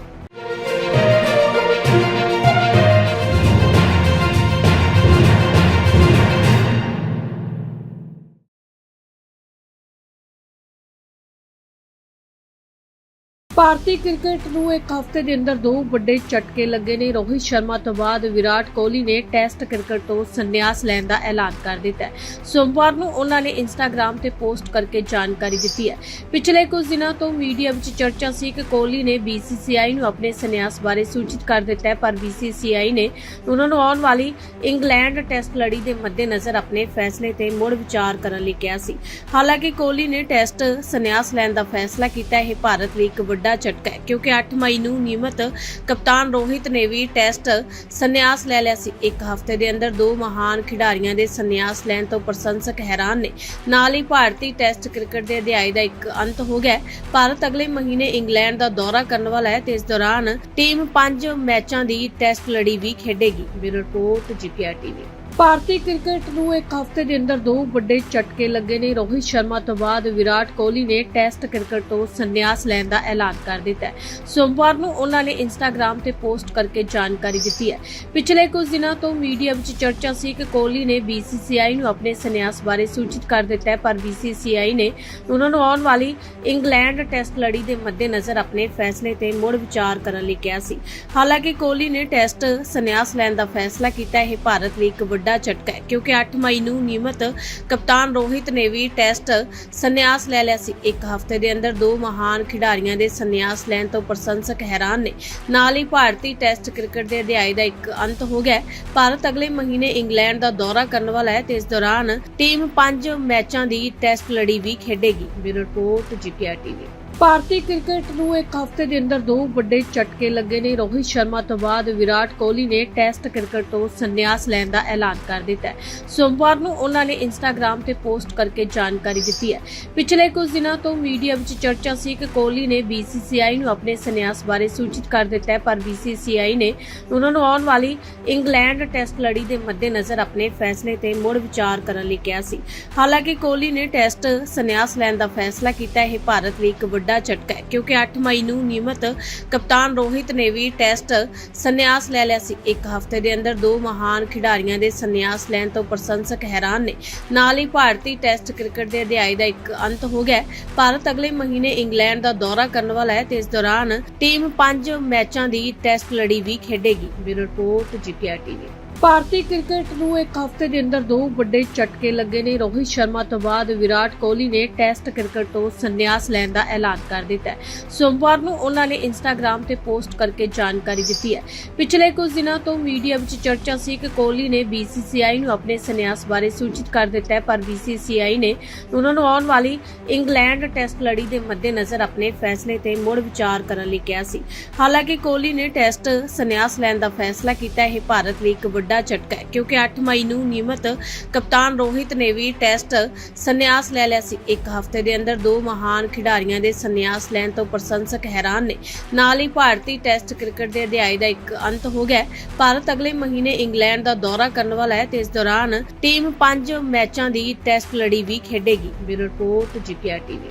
ਭਾਰਤੀ ਕ੍ਰਿਕਟ ਨੂੰ ਇੱਕ ਹਫ਼ਤੇ ਦੇ ਅੰਦਰ ਦੋ ਵੱਡੇ ਝਟਕੇ ਲੱਗੇ ਨੇ। ਰੋਹਿਤ ਸ਼ਰਮਾ ਤੋਂ ਬਾਅਦ ਵਿਰਾਟ ਕੋਹਲੀ ਨੇ ਟੈਸਟ ਕ੍ਰਿਕਟ ਤੋਂ ਸੰਨਿਆਸ ਲੈਣ ਦਾ ਐਲਾਨ ਕਰ ਦਿੱਤਾ ਹੈ। ਸੋਮਵਾਰ ਨੂੰ ਉਹਨਾਂ ਨੇ ਇੰਸਟਾਗ੍ਰam ਤੇ ਪੋਸਟ ਕਰਕੇ ਜਾਣਕਾਰੀ ਦਿੱਤੀ ਹੈ। ਪਿਛਲੇ ਕੁਝ ਦਿਨਾਂ ਤੋਂ ਮੀਡੀਆ ਵਿੱਚ ਚਰਚਾ ਸੀ ਕਿ ਕੋਹਲੀ ਨੇ BCCI ਨੂੰ ਆਪਣੇ ਸੰਨਿਆਸ ਬਾਰੇ ਸੂਚਿਤ ਕਰ ਦਿੱਤਾ ਹੈ, ਪਰ BCCI ਨੇ ਉਹਨਾਂ ਨੂੰ ਆਉਣ ਵਾਲੀ ਇੰਗਲੈਂਡ ਟੈਸਟ ਲੜੀ ਦੇ ਮੱਦੇਨਜ਼ਰ ਆਪਣੇ ਫੈਸਲੇ ਤੇ ਮੁੜ ਵਿਚਾਰ ਕਰਨ ਲਈ ਕਿਹਾ ਸੀ। ਹਾਲਾਂਕਿ ਕੋਹਲੀ ਨੇ ਟੈਸਟ ਸੰਨਿਆਸ ਲੈਣ ਦਾ ਫੈਸਲਾ ਕੀਤਾ ਇਹ ਭਾਰਤ ਲਈ ਇੱਕ ਵੱਡਾ ਝਟਕਾ ਹੈ, ਕਿਉਂਕਿ 8 ਮਈ ਨੂੰ ਨਿਯਮਤ ਕਪਤਾਨ ਰੋਹਿਤ ਨੇ ਵੀ ਟੈਸਟ ਸੰਨਿਆਸ ਲੈ ਲਿਆ ਸੀ। ਇੱਕ ਹਫ਼ਤੇ ਦੇ ਅੰਦਰ ਦੋ ਮਹਾਨ ਖਿਡਾਰੀਆਂ ਦੇ ਸੰਨਿਆਸ ਲੈਣ ਤੋਂ ਪ੍ਰਸ਼ੰਸਕ ਹੈਰਾਨ ਨੇ। ਨਾਲ ਹੀ ਭਾਰਤੀ ਟੈਸਟ ਕ੍ਰਿਕਟ ਦੇ ਅਧਿਆਇ ਦਾ ਇੱਕ ਅੰਤ ਹੋ ਗਿਆ ਭਾਰਤ ਅਗਲੇ ਮਹੀਨੇ ਇੰਗਲੈਂਡ ਦਾ ਦੌਰਾ ਕਰਨ ਵਾਲਾ ਹੈ ਤੇ ਇਸ ਦੌਰਾਨ ਟੀਮ 5 ਮੈਚਾਂ ਦੀ ਟੈਸਟ ਲੜੀ ਵੀ ਖੇਡੇਗੀ। ਬਿਊਰੋ ਰਿਪੋਰਟ ਜੀਟੀਆਰ ਟੀਵੀ ਭਾਰਤੀ ਕ੍ਰਿਕਟ ਨੂੰ ਇੱਕ ਹਫ਼ਤੇ ਦੇ ਅੰਦਰ ਦੋ ਵੱਡੇ ਝਟਕੇ ਲੱਗੇ ਨੇ। ਰੋਹਿਤ ਸ਼ਰਮਾ ਤੋਂ ਬਾਅਦ ਵਿਰਾਟ ਕੋਹਲੀ ਨੇ ਟੈਸਟ ਕ੍ਰਿਕਟ ਤੋਂ ਸੰਨਿਆਸ ਲੈਣ ਦਾ ਐਲਾਨ ਕਰ ਦਿੱਤਾ ਹੈ। ਸੋਮਵਾਰ ਨੂੰ ਉਹਨਾਂ ਨੇ ਇੰਸਟਾਗ੍ਰam ਤੇ ਪੋਸਟ ਕਰਕੇ ਜਾਣਕਾਰੀ ਦਿੱਤੀ ਹੈ। ਪਿਛਲੇ ਕੁਝ ਦਿਨਾਂ ਤੋਂ ਮੀਡੀਆ ਵਿੱਚ ਚਰਚਾ ਸੀ ਕਿ ਕੋਹਲੀ ਨੇ BCCI ਨੂੰ ਆਪਣੇ ਸੰਨਿਆਸ ਬਾਰੇ ਸੂਚਿਤ ਕਰ ਦਿੱਤਾ ਹੈ, ਪਰ BCCI ਨੇ ਉਹਨਾਂ ਨੂੰ ਆਉਣ ਵਾਲੀ ਇੰਗਲੈਂਡ ਟੈਸਟ ਲੜੀ ਦੇ ਮੱਦੇਨਜ਼ਰ ਆਪਣੇ ਫੈਸਲੇ ਤੇ ਮੁੜ ਵਿਚਾਰ ਕਰਨ ਲਈ ਕਿਹਾ ਸੀ। ਹਾਲਾਂਕਿ ਕੋਹਲੀ ਨੇ ਟੈਸਟ ਸੰਨਿਆਸ ਲੈਣ ਦਾ ਫੈਸਲਾ ਕੀਤਾ ਇਹ ਭਾਰਤ ਲਈ ਇੱਕ ਵੱਡਾ ਝਟਕਾ ਹੈ, ਕਿਉਂਕਿ 8 ਮਈ ਨੂੰ ਨਿਯਮਤ ਕਪਤਾਨ ਰੋਹਿਤ ਨੇ ਵੀ ਟੈਸਟ ਸੰਨਿਆਸ ਲੈ ਲਿਆ ਸੀ। ਇੱਕ ਹਫ਼ਤੇ ਦੇ ਅੰਦਰ ਦੋ ਮਹਾਨ ਖਿਡਾਰੀਆਂ ਦੇ ਸੰਨਿਆਸ ਲੈਣ ਤੋਂ ਪ੍ਰਸ਼ੰਸਕ ਹੈਰਾਨ ਨੇ। ਨਾਲ ਹੀ ਭਾਰਤੀ ਟੈਸਟ ਕ੍ਰਿਕਟ ਦੇ ਅਧਿਆਇ ਦਾ ਇੱਕ ਅੰਤ ਹੋ ਗਿਆ ਭਾਰਤ ਅਗਲੇ ਮਹੀਨੇ ਇੰਗਲੈਂਡ ਦਾ ਦੌਰਾ ਕਰਨ ਵਾਲਾ ਹੈ ਤੇ ਇਸ ਦੌਰਾਨ ਟੀਮ 5 ਮੈਚਾਂ ਦੀ ਟੈਸਟ ਲੜੀ ਵੀ ਖੇਡੇਗੀ। Bureau report GTR TV. ਭਾਰਤੀ ਕ੍ਰਿਕਟ ਨੂੰ ਇੱਕ ਹਫ਼ਤੇ ਦੇ ਅੰਦਰ ਦੋ ਵੱਡੇ ਝਟਕੇ ਲੱਗੇ ਨੇ। ਰੋਹਿਤ ਸ਼ਰਮਾ ਤੋਂ ਬਾਅਦ ਵਿਰਾਟ ਕੋਹਲੀ ਨੇ ਟੈਸਟ ਕ੍ਰਿਕਟ ਤੋਂ ਸੰਨਿਆਸ ਲੈਣ ਦਾ ਐਲਾਨ ਕਰ ਦਿੱਤਾ ਹੈ। ਸੋਮਵਾਰ ਨੂੰ ਉਹਨਾਂ ਨੇ ਇੰਸਟਾਗ੍ਰam ਤੇ ਪੋਸਟ ਕਰਕੇ ਜਾਣਕਾਰੀ ਦਿੱਤੀ ਹੈ। ਪਿਛਲੇ ਕੁਝ ਦਿਨਾਂ ਤੋਂ ਮੀਡੀਆ ਵਿੱਚ ਚਰਚਾ ਸੀ ਕਿ ਕੋਹਲੀ ਨੇ BCCI ਨੂੰ ਆਪਣੇ ਸੰਨਿਆਸ ਬਾਰੇ ਸੂਚਿਤ ਕਰ ਦਿੱਤਾ ਹੈ, ਪਰ BCCI ਨੇ ਉਹਨਾਂ ਨੂੰ ਆਉਣ ਵਾਲੀ ਇੰਗਲੈਂਡ ਟੈਸਟ ਲੜੀ ਦੇ ਮੱਦੇਨਜ਼ਰ ਆਪਣੇ ਫੈਸਲੇ ਤੇ ਮੁੜ ਵਿਚਾਰ ਕਰਨ ਲਈ ਕਿਹਾ ਸੀ। ਹਾਲਾਂਕਿ ਕੋਹਲੀ ਨੇ ਟੈਸਟ ਸੰਨਿਆਸ ਲੈਣ ਦਾ ਫੈਸਲਾ ਕੀਤਾ ਇਹ ਭਾਰਤ ਲਈ ਇੱਕ ਵੱਡਾ ਝਟਕਾ ਹੈ, ਕਿਉਂਕਿ 8 ਮਈ ਨੂੰ ਨਿਯਮਤ ਕਪਤਾਨ ਰੋਹਿਤ ਨੇ ਵੀ ਟੈਸਟ ਸੰਨਿਆਸ ਲੈ ਲਿਆ ਸੀ। ਇੱਕ ਹਫ਼ਤੇ ਦੇ ਅੰਦਰ ਦੋ ਮਹਾਨ ਖਿਡਾਰੀਆਂ ਦੇ ਸੰਨਿਆਸ ਲੈਣ ਤੋਂ ਪ੍ਰਸ਼ੰਸਕ ਹੈਰਾਨ ਨੇ। ਨਾਲ ਹੀ ਭਾਰਤੀ ਟੈਸਟ ਕ੍ਰਿਕਟ ਦੇ ਅਧਿਆਇ ਦਾ ਇੱਕ ਅੰਤ ਹੋ ਗਿਆ ਭਾਰਤ ਅਗਲੇ ਮਹੀਨੇ ਇੰਗਲੈਂਡ ਦਾ ਦੌਰਾ ਕਰਨ ਵਾਲਾ ਹੈ ਤੇ ਇਸ ਦੌਰਾਨ ਟੀਮ 5 ਮੈਚਾਂ ਦੀ ਟੈਸਟ ਲੜੀ ਵੀ ਖੇਡੇਗੀ। Bureau report, GTR TV. ਭਾਰਤੀ ਕ੍ਰਿਕਟ ਨੂੰ ਇੱਕ ਹਫ਼ਤੇ ਦੇ ਅੰਦਰ ਦੋ ਵੱਡੇ ਝਟਕੇ ਲੱਗੇ ਨੇ। ਰੋਹਿਤ ਸ਼ਰਮਾ ਤੋਂ ਬਾਅਦ ਵਿਰਾਟ ਕੋਹਲੀ ਨੇ ਟੈਸਟ ਕ੍ਰਿਕਟ ਤੋਂ ਸੰਨਿਆਸ ਲੈਣ ਦਾ ਐਲਾਨ ਕਰ ਦਿੱਤਾ ਹੈ। ਸੋਮਵਾਰ ਨੂੰ ਉਹਨਾਂ ਨੇ ਇੰਸਟਾਗ੍ਰam ਤੇ ਪੋਸਟ ਕਰਕੇ ਜਾਣਕਾਰੀ ਦਿੱਤੀ ਹੈ। ਪਿਛਲੇ ਕੁਝ ਦਿਨਾਂ ਤੋਂ ਮੀਡੀਆ ਵਿੱਚ ਚਰਚਾ ਸੀ ਕਿ ਕੋਹਲੀ ਨੇ BCCI ਨੂੰ ਆਪਣੇ ਸੰਨਿਆਸ ਬਾਰੇ ਸੂਚਿਤ ਕਰ ਦਿੱਤਾ ਹੈ, ਪਰ BCCI ਨੇ ਉਹਨਾਂ ਨੂੰ ਆਉਣ ਵਾਲੀ ਇੰਗਲੈਂਡ ਟੈਸਟ ਲੜੀ ਦੇ ਮੱਦੇਨਜ਼ਰ ਆਪਣੇ ਫੈਸਲੇ ਤੇ ਮੁੜ ਵਿਚਾਰ ਕਰਨ ਲਈ ਕਿਹਾ ਸੀ। ਹਾਲਾਂਕਿ ਕੋਹਲੀ ਨੇ ਟੈਸਟ ਸੰਨਿਆਸ ਲੈਣ ਦਾ ਫੈਸਲਾ ਕੀਤਾ ਇਹ ਭਾਰਤ ਲਈ ਇੱਕ ਵੱਡਾ ਝਟਕਾ ਹੈ, ਕਿਉਂਕਿ 8 ਮਈ ਨੂੰ ਨਿਯਮਤ ਕਪਤਾਨ ਰੋਹਿਤ ਨੇ ਵੀ ਟੈਸਟ ਸੰਨਿਆਸ ਲੈ ਲਿਆ ਸੀ। ਇੱਕ ਹਫ਼ਤੇ ਦੇ ਅੰਦਰ ਦੋ ਮਹਾਨ ਖਿਡਾਰੀਆਂ ਦੇ ਸੰਨਿਆਸ ਲੈਣ ਤੋਂ ਪ੍ਰਸ਼ੰਸਕ ਹੈਰਾਨ ਨੇ। ਨਾਲ ਹੀ ਭਾਰਤੀ ਟੈਸਟ ਕ੍ਰਿਕਟ ਦੇ ਅਧਿਆਇ ਦਾ ਇੱਕ ਅੰਤ ਹੋ ਗਿਆ ਭਾਰਤ ਅਗਲੇ ਮਹੀਨੇ ਇੰਗਲੈਂਡ ਦਾ ਦੌਰਾ ਕਰਨ ਵਾਲਾ ਹੈ ਤੇ ਇਸ ਦੌਰਾਨ ਟੀਮ 5 ਮੈਚਾਂ ਦੀ ਟੈਸਟ ਲੜੀ ਵੀ ਖੇਡੇਗੀ। Bureau report GPR TV.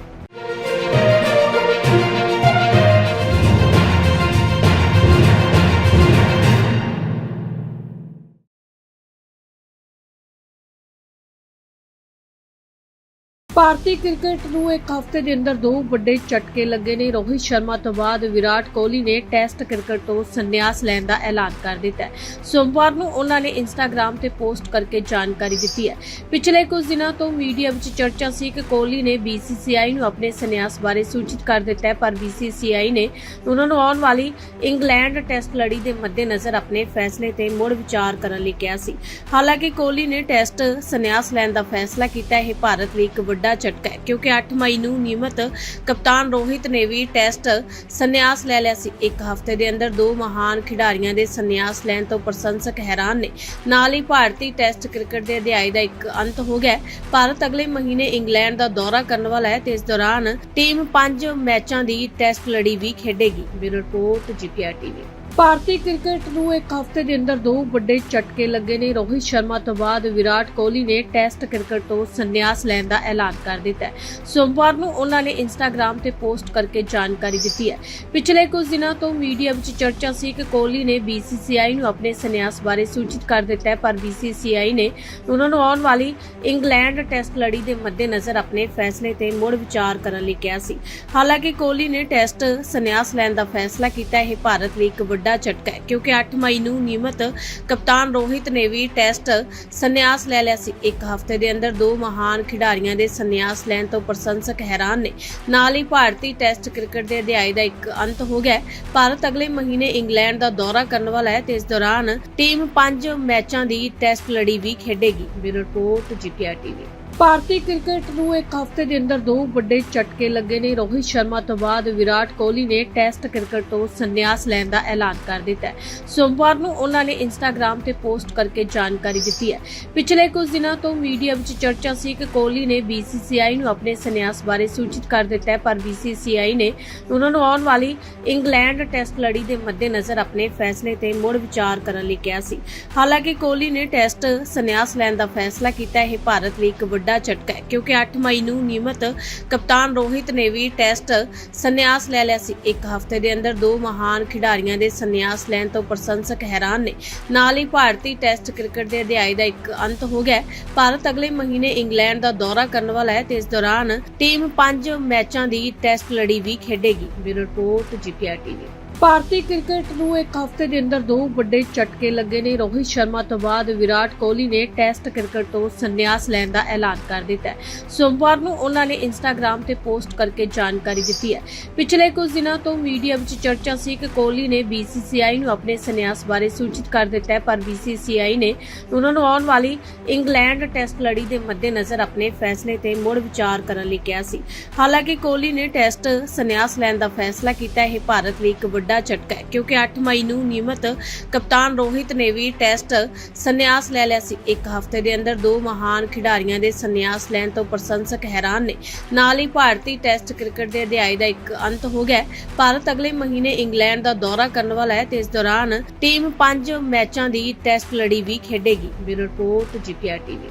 ਭਾਰਤੀ ਕ੍ਰਿਕਟ ਨੂੰ ਇੱਕ ਹਫ਼ਤੇ ਦੇ ਅੰਦਰ ਦੋ ਵੱਡੇ ਝਟਕੇ ਲੱਗੇ ਨੇ। ਰੋਹਿਤ ਸ਼ਰਮਾ ਤੋਂ ਬਾਅਦ ਵਿਰਾਟ ਕੋਹਲੀ ਨੇ ਟੈਸਟ ਕ੍ਰਿਕਟ ਤੋਂ ਸੰਨਿਆਸ ਲੈਣ ਦਾ ਐਲਾਨ ਕਰ ਦਿੱਤਾ ਹੈ। ਸੋਮਵਾਰ ਨੂੰ ਉਹਨਾਂ ਨੇ ਇੰਸਟਾਗ੍ਰam ਤੇ ਪੋਸਟ ਕਰਕੇ ਜਾਣਕਾਰੀ ਦਿੱਤੀ ਹੈ। ਪਿਛਲੇ ਕੁਝ ਦਿਨਾਂ ਤੋਂ ਮੀਡੀਆ ਵਿੱਚ ਚਰਚਾ ਸੀ ਕਿ ਕੋਹਲੀ ਨੇ BCCI ਨੂੰ ਆਪਣੇ ਸੰਨਿਆਸ ਬਾਰੇ ਸੂਚਿਤ ਕਰ ਦਿੱਤਾ ਹੈ, ਪਰ BCCI ਨੇ ਉਹਨਾਂ ਨੂੰ ਆਉਣ ਵਾਲੀ ਇੰਗਲੈਂਡ ਟੈਸਟ ਲੜੀ ਦੇ ਮੱਦੇਨਜ਼ਰ ਆਪਣੇ ਫੈਸਲੇ ਤੇ ਮੁੜ ਵਿਚਾਰ ਕਰਨ ਲਈ ਕਿਹਾ ਸੀ। ਹਾਲਾਂਕਿ ਕੋਹਲੀ ਨੇ ਟੈਸਟ ਸੰਨਿਆਸ ਲੈਣ ਦਾ ਫੈਸਲਾ ਕੀਤਾ ਇਹ ਭਾਰਤ ਲਈ ਇੱਕ ਵੱਡਾ ਝਟਕਾ ਹੈ, ਕਿਉਂਕਿ 8 ਮਈ ਨੂੰ ਨਿਯਮਤ ਕਪਤਾਨ ਰੋਹਿਤ ਨੇ ਵੀ ਟੈਸਟ ਸੰਨਿਆਸ ਲੈ ਲਿਆ ਸੀ। ਇੱਕ ਹਫ਼ਤੇ ਦੇ ਅੰਦਰ ਦੋ ਮਹਾਨ ਖਿਡਾਰੀਆਂ ਦੇ ਸੰਨਿਆਸ ਲੈਣ ਤੋਂ ਪ੍ਰਸ਼ੰਸਕ ਹੈਰਾਨ ਨੇ। ਨਾਲ ਹੀ ਭਾਰਤੀ ਟੈਸਟ ਕ੍ਰਿਕਟ ਦੇ ਅਧਿਆਇ ਦਾ ਇੱਕ ਅੰਤ ਹੋ ਗਿਆ ਭਾਰਤ ਅਗਲੇ ਮਹੀਨੇ ਇੰਗਲੈਂਡ ਦਾ ਦੌਰਾ ਕਰਨ ਵਾਲਾ ਹੈ ਤੇ ਇਸ ਦੌਰਾਨ ਟੀਮ 5 ਮੈਚਾਂ ਦੀ ਟੈਸਟ ਲੜੀ ਵੀ ਖੇਡੇਗੀ। ਬਿਊਰੋ ਰਿਪੋਰਟ ਜੀਪੀਆਰ ਟੀਵੀ ਭਾਰਤੀ ਕ੍ਰਿਕਟ ਨੂੰ ਇੱਕ ਹਫ਼ਤੇ ਦੇ ਅੰਦਰ ਦੋ ਵੱਡੇ ਝਟਕੇ ਲੱਗੇ ਨੇ। ਰੋਹਿਤ ਸ਼ਰਮਾ ਤੋਂ ਬਾਅਦ ਵਿਰਾਟ ਕੋਹਲੀ ਨੇ ਟੈਸਟ ਕ੍ਰਿਕਟ ਤੋਂ ਸੰਨਿਆਸ ਲੈਣ ਦਾ ਐਲਾਨ ਕਰ ਦਿੱਤਾ ਹੈ। ਸੋਮਵਾਰ ਨੂੰ ਉਹਨਾਂ ਨੇ ਇੰਸਟਾਗ੍ਰam ਤੇ ਪੋਸਟ ਕਰਕੇ ਜਾਣਕਾਰੀ ਦਿੱਤੀ ਹੈ। ਪਿਛਲੇ ਕੁਝ ਦਿਨਾਂ ਤੋਂ ਮੀਡੀਆ ਵਿੱਚ ਚਰਚਾ ਸੀ ਕਿ ਕੋਹਲੀ ਨੇ BCCI ਨੂੰ ਆਪਣੇ ਸੰਨਿਆਸ ਬਾਰੇ ਸੂਚਿਤ ਕਰ ਦਿੱਤਾ ਹੈ, ਪਰ BCCI ਨੇ ਉਹਨਾਂ ਨੂੰ ਆਉਣ ਵਾਲੀ ਇੰਗਲੈਂਡ ਟੈਸਟ ਲੜੀ ਦੇ ਮੱਦੇਨਜ਼ਰ ਆਪਣੇ ਫੈਸਲੇ ਤੇ ਮੁੜ ਵਿਚਾਰ ਕਰਨ ਲਈ ਕਿਹਾ ਸੀ। ਹਾਲਾਂਕਿ ਕੋਹਲੀ ਨੇ ਟੈਸਟ ਸੰਨਿਆਸ ਲੈਣ ਦਾ ਫੈਸਲਾ ਕੀਤਾ ਇਹ ਭਾਰਤ ਲਈ ਇੱਕ ਵੱਡਾ ਝਟਕਾ ਹੈ, ਕਿਉਂਕਿ 8 ਮਈ ਨੂੰ ਨਿਯਮਤ ਕਪਤਾਨ ਰੋਹਿਤ ਨੇ ਵੀ ਟੈਸਟ ਸੰਨਿਆਸ ਲੈ ਲਿਆ ਸੀ। ਇੱਕ ਹਫ਼ਤੇ ਦੇ ਅੰਦਰ ਦੋ ਮਹਾਨ ਖਿਡਾਰੀਆਂ ਦੇ ਸੰਨਿਆਸ ਲੈਣ ਤੋਂ ਪ੍ਰਸ਼ੰਸਕ ਹੈਰਾਨ ਨੇ। ਨਾਲ ਹੀ ਭਾਰਤੀ ਟੈਸਟ ਕ੍ਰਿਕਟ ਦੇ ਅਧਿਆਇ ਦਾ ਇੱਕ ਅੰਤ ਹੋ ਗਿਆ ਭਾਰਤ ਅਗਲੇ ਮਹੀਨੇ ਇੰਗਲੈਂਡ ਦਾ ਦੌਰਾ ਕਰਨ ਵਾਲਾ ਹੈ ਤੇ ਇਸ ਦੌਰਾਨ ਟੀਮ 5 ਮੈਚਾਂ ਦੀ ਟੈਸਟ ਲੜੀ ਵੀ ਖੇਡੇਗੀ। Bureau report GPR TV. ਭਾਰਤੀ ਕ੍ਰਿਕਟ ਨੂੰ ਇੱਕ ਹਫ਼ਤੇ ਦੇ ਅੰਦਰ ਦੋ ਵੱਡੇ ਝਟਕੇ ਲੱਗੇ ਨੇ। ਰੋਹਿਤ ਸ਼ਰਮਾ ਤੋਂ ਬਾਅਦ ਵਿਰਾਟ ਕੋਹਲੀ ਨੇ ਟੈਸਟ ਕ੍ਰਿਕਟ ਤੋਂ ਸੰਨਿਆਸ ਲੈਣ ਦਾ ਐਲਾਨ ਕਰ ਦਿੱਤਾ ਹੈ। ਸੋਮਵਾਰ ਨੂੰ ਉਹਨਾਂ ਨੇ ਇੰਸਟਾਗ੍ਰam ਤੇ ਪੋਸਟ ਕਰਕੇ ਜਾਣਕਾਰੀ ਦਿੱਤੀ ਹੈ। ਪਿਛਲੇ ਕੁਝ ਦਿਨਾਂ ਤੋਂ ਮੀਡੀਆ ਵਿੱਚ ਚਰਚਾ ਸੀ ਕਿ ਕੋਹਲੀ ਨੇ BCCI ਨੂੰ ਆਪਣੇ ਸੰਨਿਆਸ ਬਾਰੇ ਸੂਚਿਤ ਕਰ ਦਿੱਤਾ ਹੈ, ਪਰ BCCI ਨੇ ਉਹਨਾਂ ਨੂੰ ਆਉਣ ਵਾਲੀ ਇੰਗਲੈਂਡ ਟੈਸਟ ਲੜੀ ਦੇ ਮੱਦੇਨਜ਼ਰ ਆਪਣੇ ਫੈਸਲੇ ਤੇ ਮੁੜ ਵਿਚਾਰ ਕਰਨ ਲਈ ਕਿਹਾ ਸੀ। ਹਾਲਾਂਕਿ ਕੋਹਲੀ ਨੇ ਟੈਸਟ ਸੰਨਿਆਸ ਲੈਣ ਦਾ ਫੈਸਲਾ ਕੀਤਾ ਇਹ ਭਾਰਤ ਲਈ ਇੱਕ ਵੱਡਾ ਝਟਕਾ ਹੈ, ਕਿਉਂਕਿ 8 ਮਈ ਨੂੰ ਨਿਯਮਤ ਕਪਤਾਨ ਰੋਹਿਤ ਨੇ ਵੀ ਟੈਸਟ ਸੰਨਿਆਸ ਲੈ ਲਿਆ ਸੀ। ਇੱਕ ਹਫ਼ਤੇ ਦੇ ਅੰਦਰ ਦੋ ਮਹਾਨ ਖਿਡਾਰੀਆਂ ਦੇ ਸੰਨਿਆਸ ਲੈਣ ਤੋਂ ਪ੍ਰਸ਼ੰਸਕ ਹੈਰਾਨ ਨੇ। ਨਾਲ ਹੀ ਭਾਰਤੀ ਟੈਸਟ ਕ੍ਰਿਕਟ ਦੇ ਅਧਿਆਇ ਦਾ ਇੱਕ ਅੰਤ ਹੋ ਗਿਆ ਭਾਰਤ ਅਗਲੇ ਮਹੀਨੇ ਇੰਗਲੈਂਡ ਦਾ ਦੌਰਾ ਕਰਨ ਵਾਲਾ ਹੈ ਤੇ ਇਸ ਦੌਰਾਨ ਟੀਮ 5 ਮੈਚਾਂ ਦੀ ਟੈਸਟ ਲੜੀ ਵੀ ਖੇਡੇਗੀ। Bureau report, GPR TV. ਭਾਰਤੀ ਕ੍ਰਿਕਟ ਨੂੰ ਇੱਕ ਹਫ਼ਤੇ ਦੇ ਅੰਦਰ ਦੋ ਵੱਡੇ ਝਟਕੇ ਲੱਗੇ ਨੇ। ਰੋਹਿਤ ਸ਼ਰਮਾ ਤੋਂ ਬਾਅਦ ਵਿਰਾਟ ਕੋਹਲੀ ਨੇ ਟੈਸਟ ਕ੍ਰਿਕਟ ਤੋਂ ਸੰਨਿਆਸ ਲੈਣ ਦਾ ਐਲਾਨ ਕਰ ਦਿੱਤਾ ਹੈ। ਸੋਮਵਾਰ ਨੂੰ ਉਹਨਾਂ ਨੇ ਇੰਸਟਾਗ੍ਰam ਤੇ ਪੋਸਟ ਕਰਕੇ ਜਾਣਕਾਰੀ ਦਿੱਤੀ ਹੈ। ਪਿਛਲੇ ਕੁਝ ਦਿਨਾਂ ਤੋਂ ਮੀਡੀਆ ਵਿੱਚ ਚਰਚਾ ਸੀ ਕਿ ਕੋਹਲੀ ਨੇ BCCI ਨੂੰ ਆਪਣੇ ਸੰਨਿਆਸ ਬਾਰੇ ਸੂਚਿਤ ਕਰ ਦਿੱਤਾ ਹੈ, ਪਰ BCCI ਨੇ ਉਹਨਾਂ ਨੂੰ ਆਉਣ ਵਾਲੀ ਇੰਗਲੈਂਡ ਟੈਸਟ ਲੜੀ ਦੇ ਮੱਦੇਨਜ਼ਰ ਆਪਣੇ ਫੈਸਲੇ ਤੇ ਮੁੜ ਵਿਚਾਰ ਕਰਨ ਲਈ ਕਿਹਾ ਸੀ। ਹਾਲਾਂਕਿ ਕੋਹਲੀ ਨੇ ਟੈਸਟ ਸੰਨਿਆਸ ਲੈਣ ਦਾ ਫੈਸਲਾ ਕੀਤਾ ਇਹ ਭਾਰਤ ਲਈ ਇੱਕ ਵੱਡਾ ਝਟਕਾ ਹੈ, ਕਿਉਂਕਿ 8 ਮਈ ਨੂੰ ਨਿਯਮਤ ਕਪਤਾਨ ਰੋਹਿਤ ਨੇ ਵੀ ਟੈਸਟ ਸੰਨਿਆਸ ਲੈ ਲਿਆ ਸੀ। ਇੱਕ ਹਫ਼ਤੇ ਦੇ ਅੰਦਰ ਦੋ ਮਹਾਨ ਖਿਡਾਰੀਆਂ ਦੇ ਸੰਨਿਆਸ ਲੈਣ ਤੋਂ ਪ੍ਰਸ਼ੰਸਕ ਹੈਰਾਨ ਨੇ। ਨਾਲ ਹੀ ਭਾਰਤੀ ਟੈਸਟ ਕ੍ਰਿਕਟ ਦੇ ਅਧਿਆਇ ਦਾ ਇੱਕ ਅੰਤ ਹੋ ਗਿਆ ਭਾਰਤ ਅਗਲੇ ਮਹੀਨੇ ਇੰਗਲੈਂਡ ਦਾ ਦੌਰਾ ਕਰਨ ਵਾਲਾ ਹੈ ਤੇ ਇਸ ਦੌਰਾਨ ਟੀਮ 5 ਮੈਚਾਂ ਦੀ ਟੈਸਟ ਲੜੀ ਵੀ ਖੇਡੇਗੀ। Bureau report, GPR TV.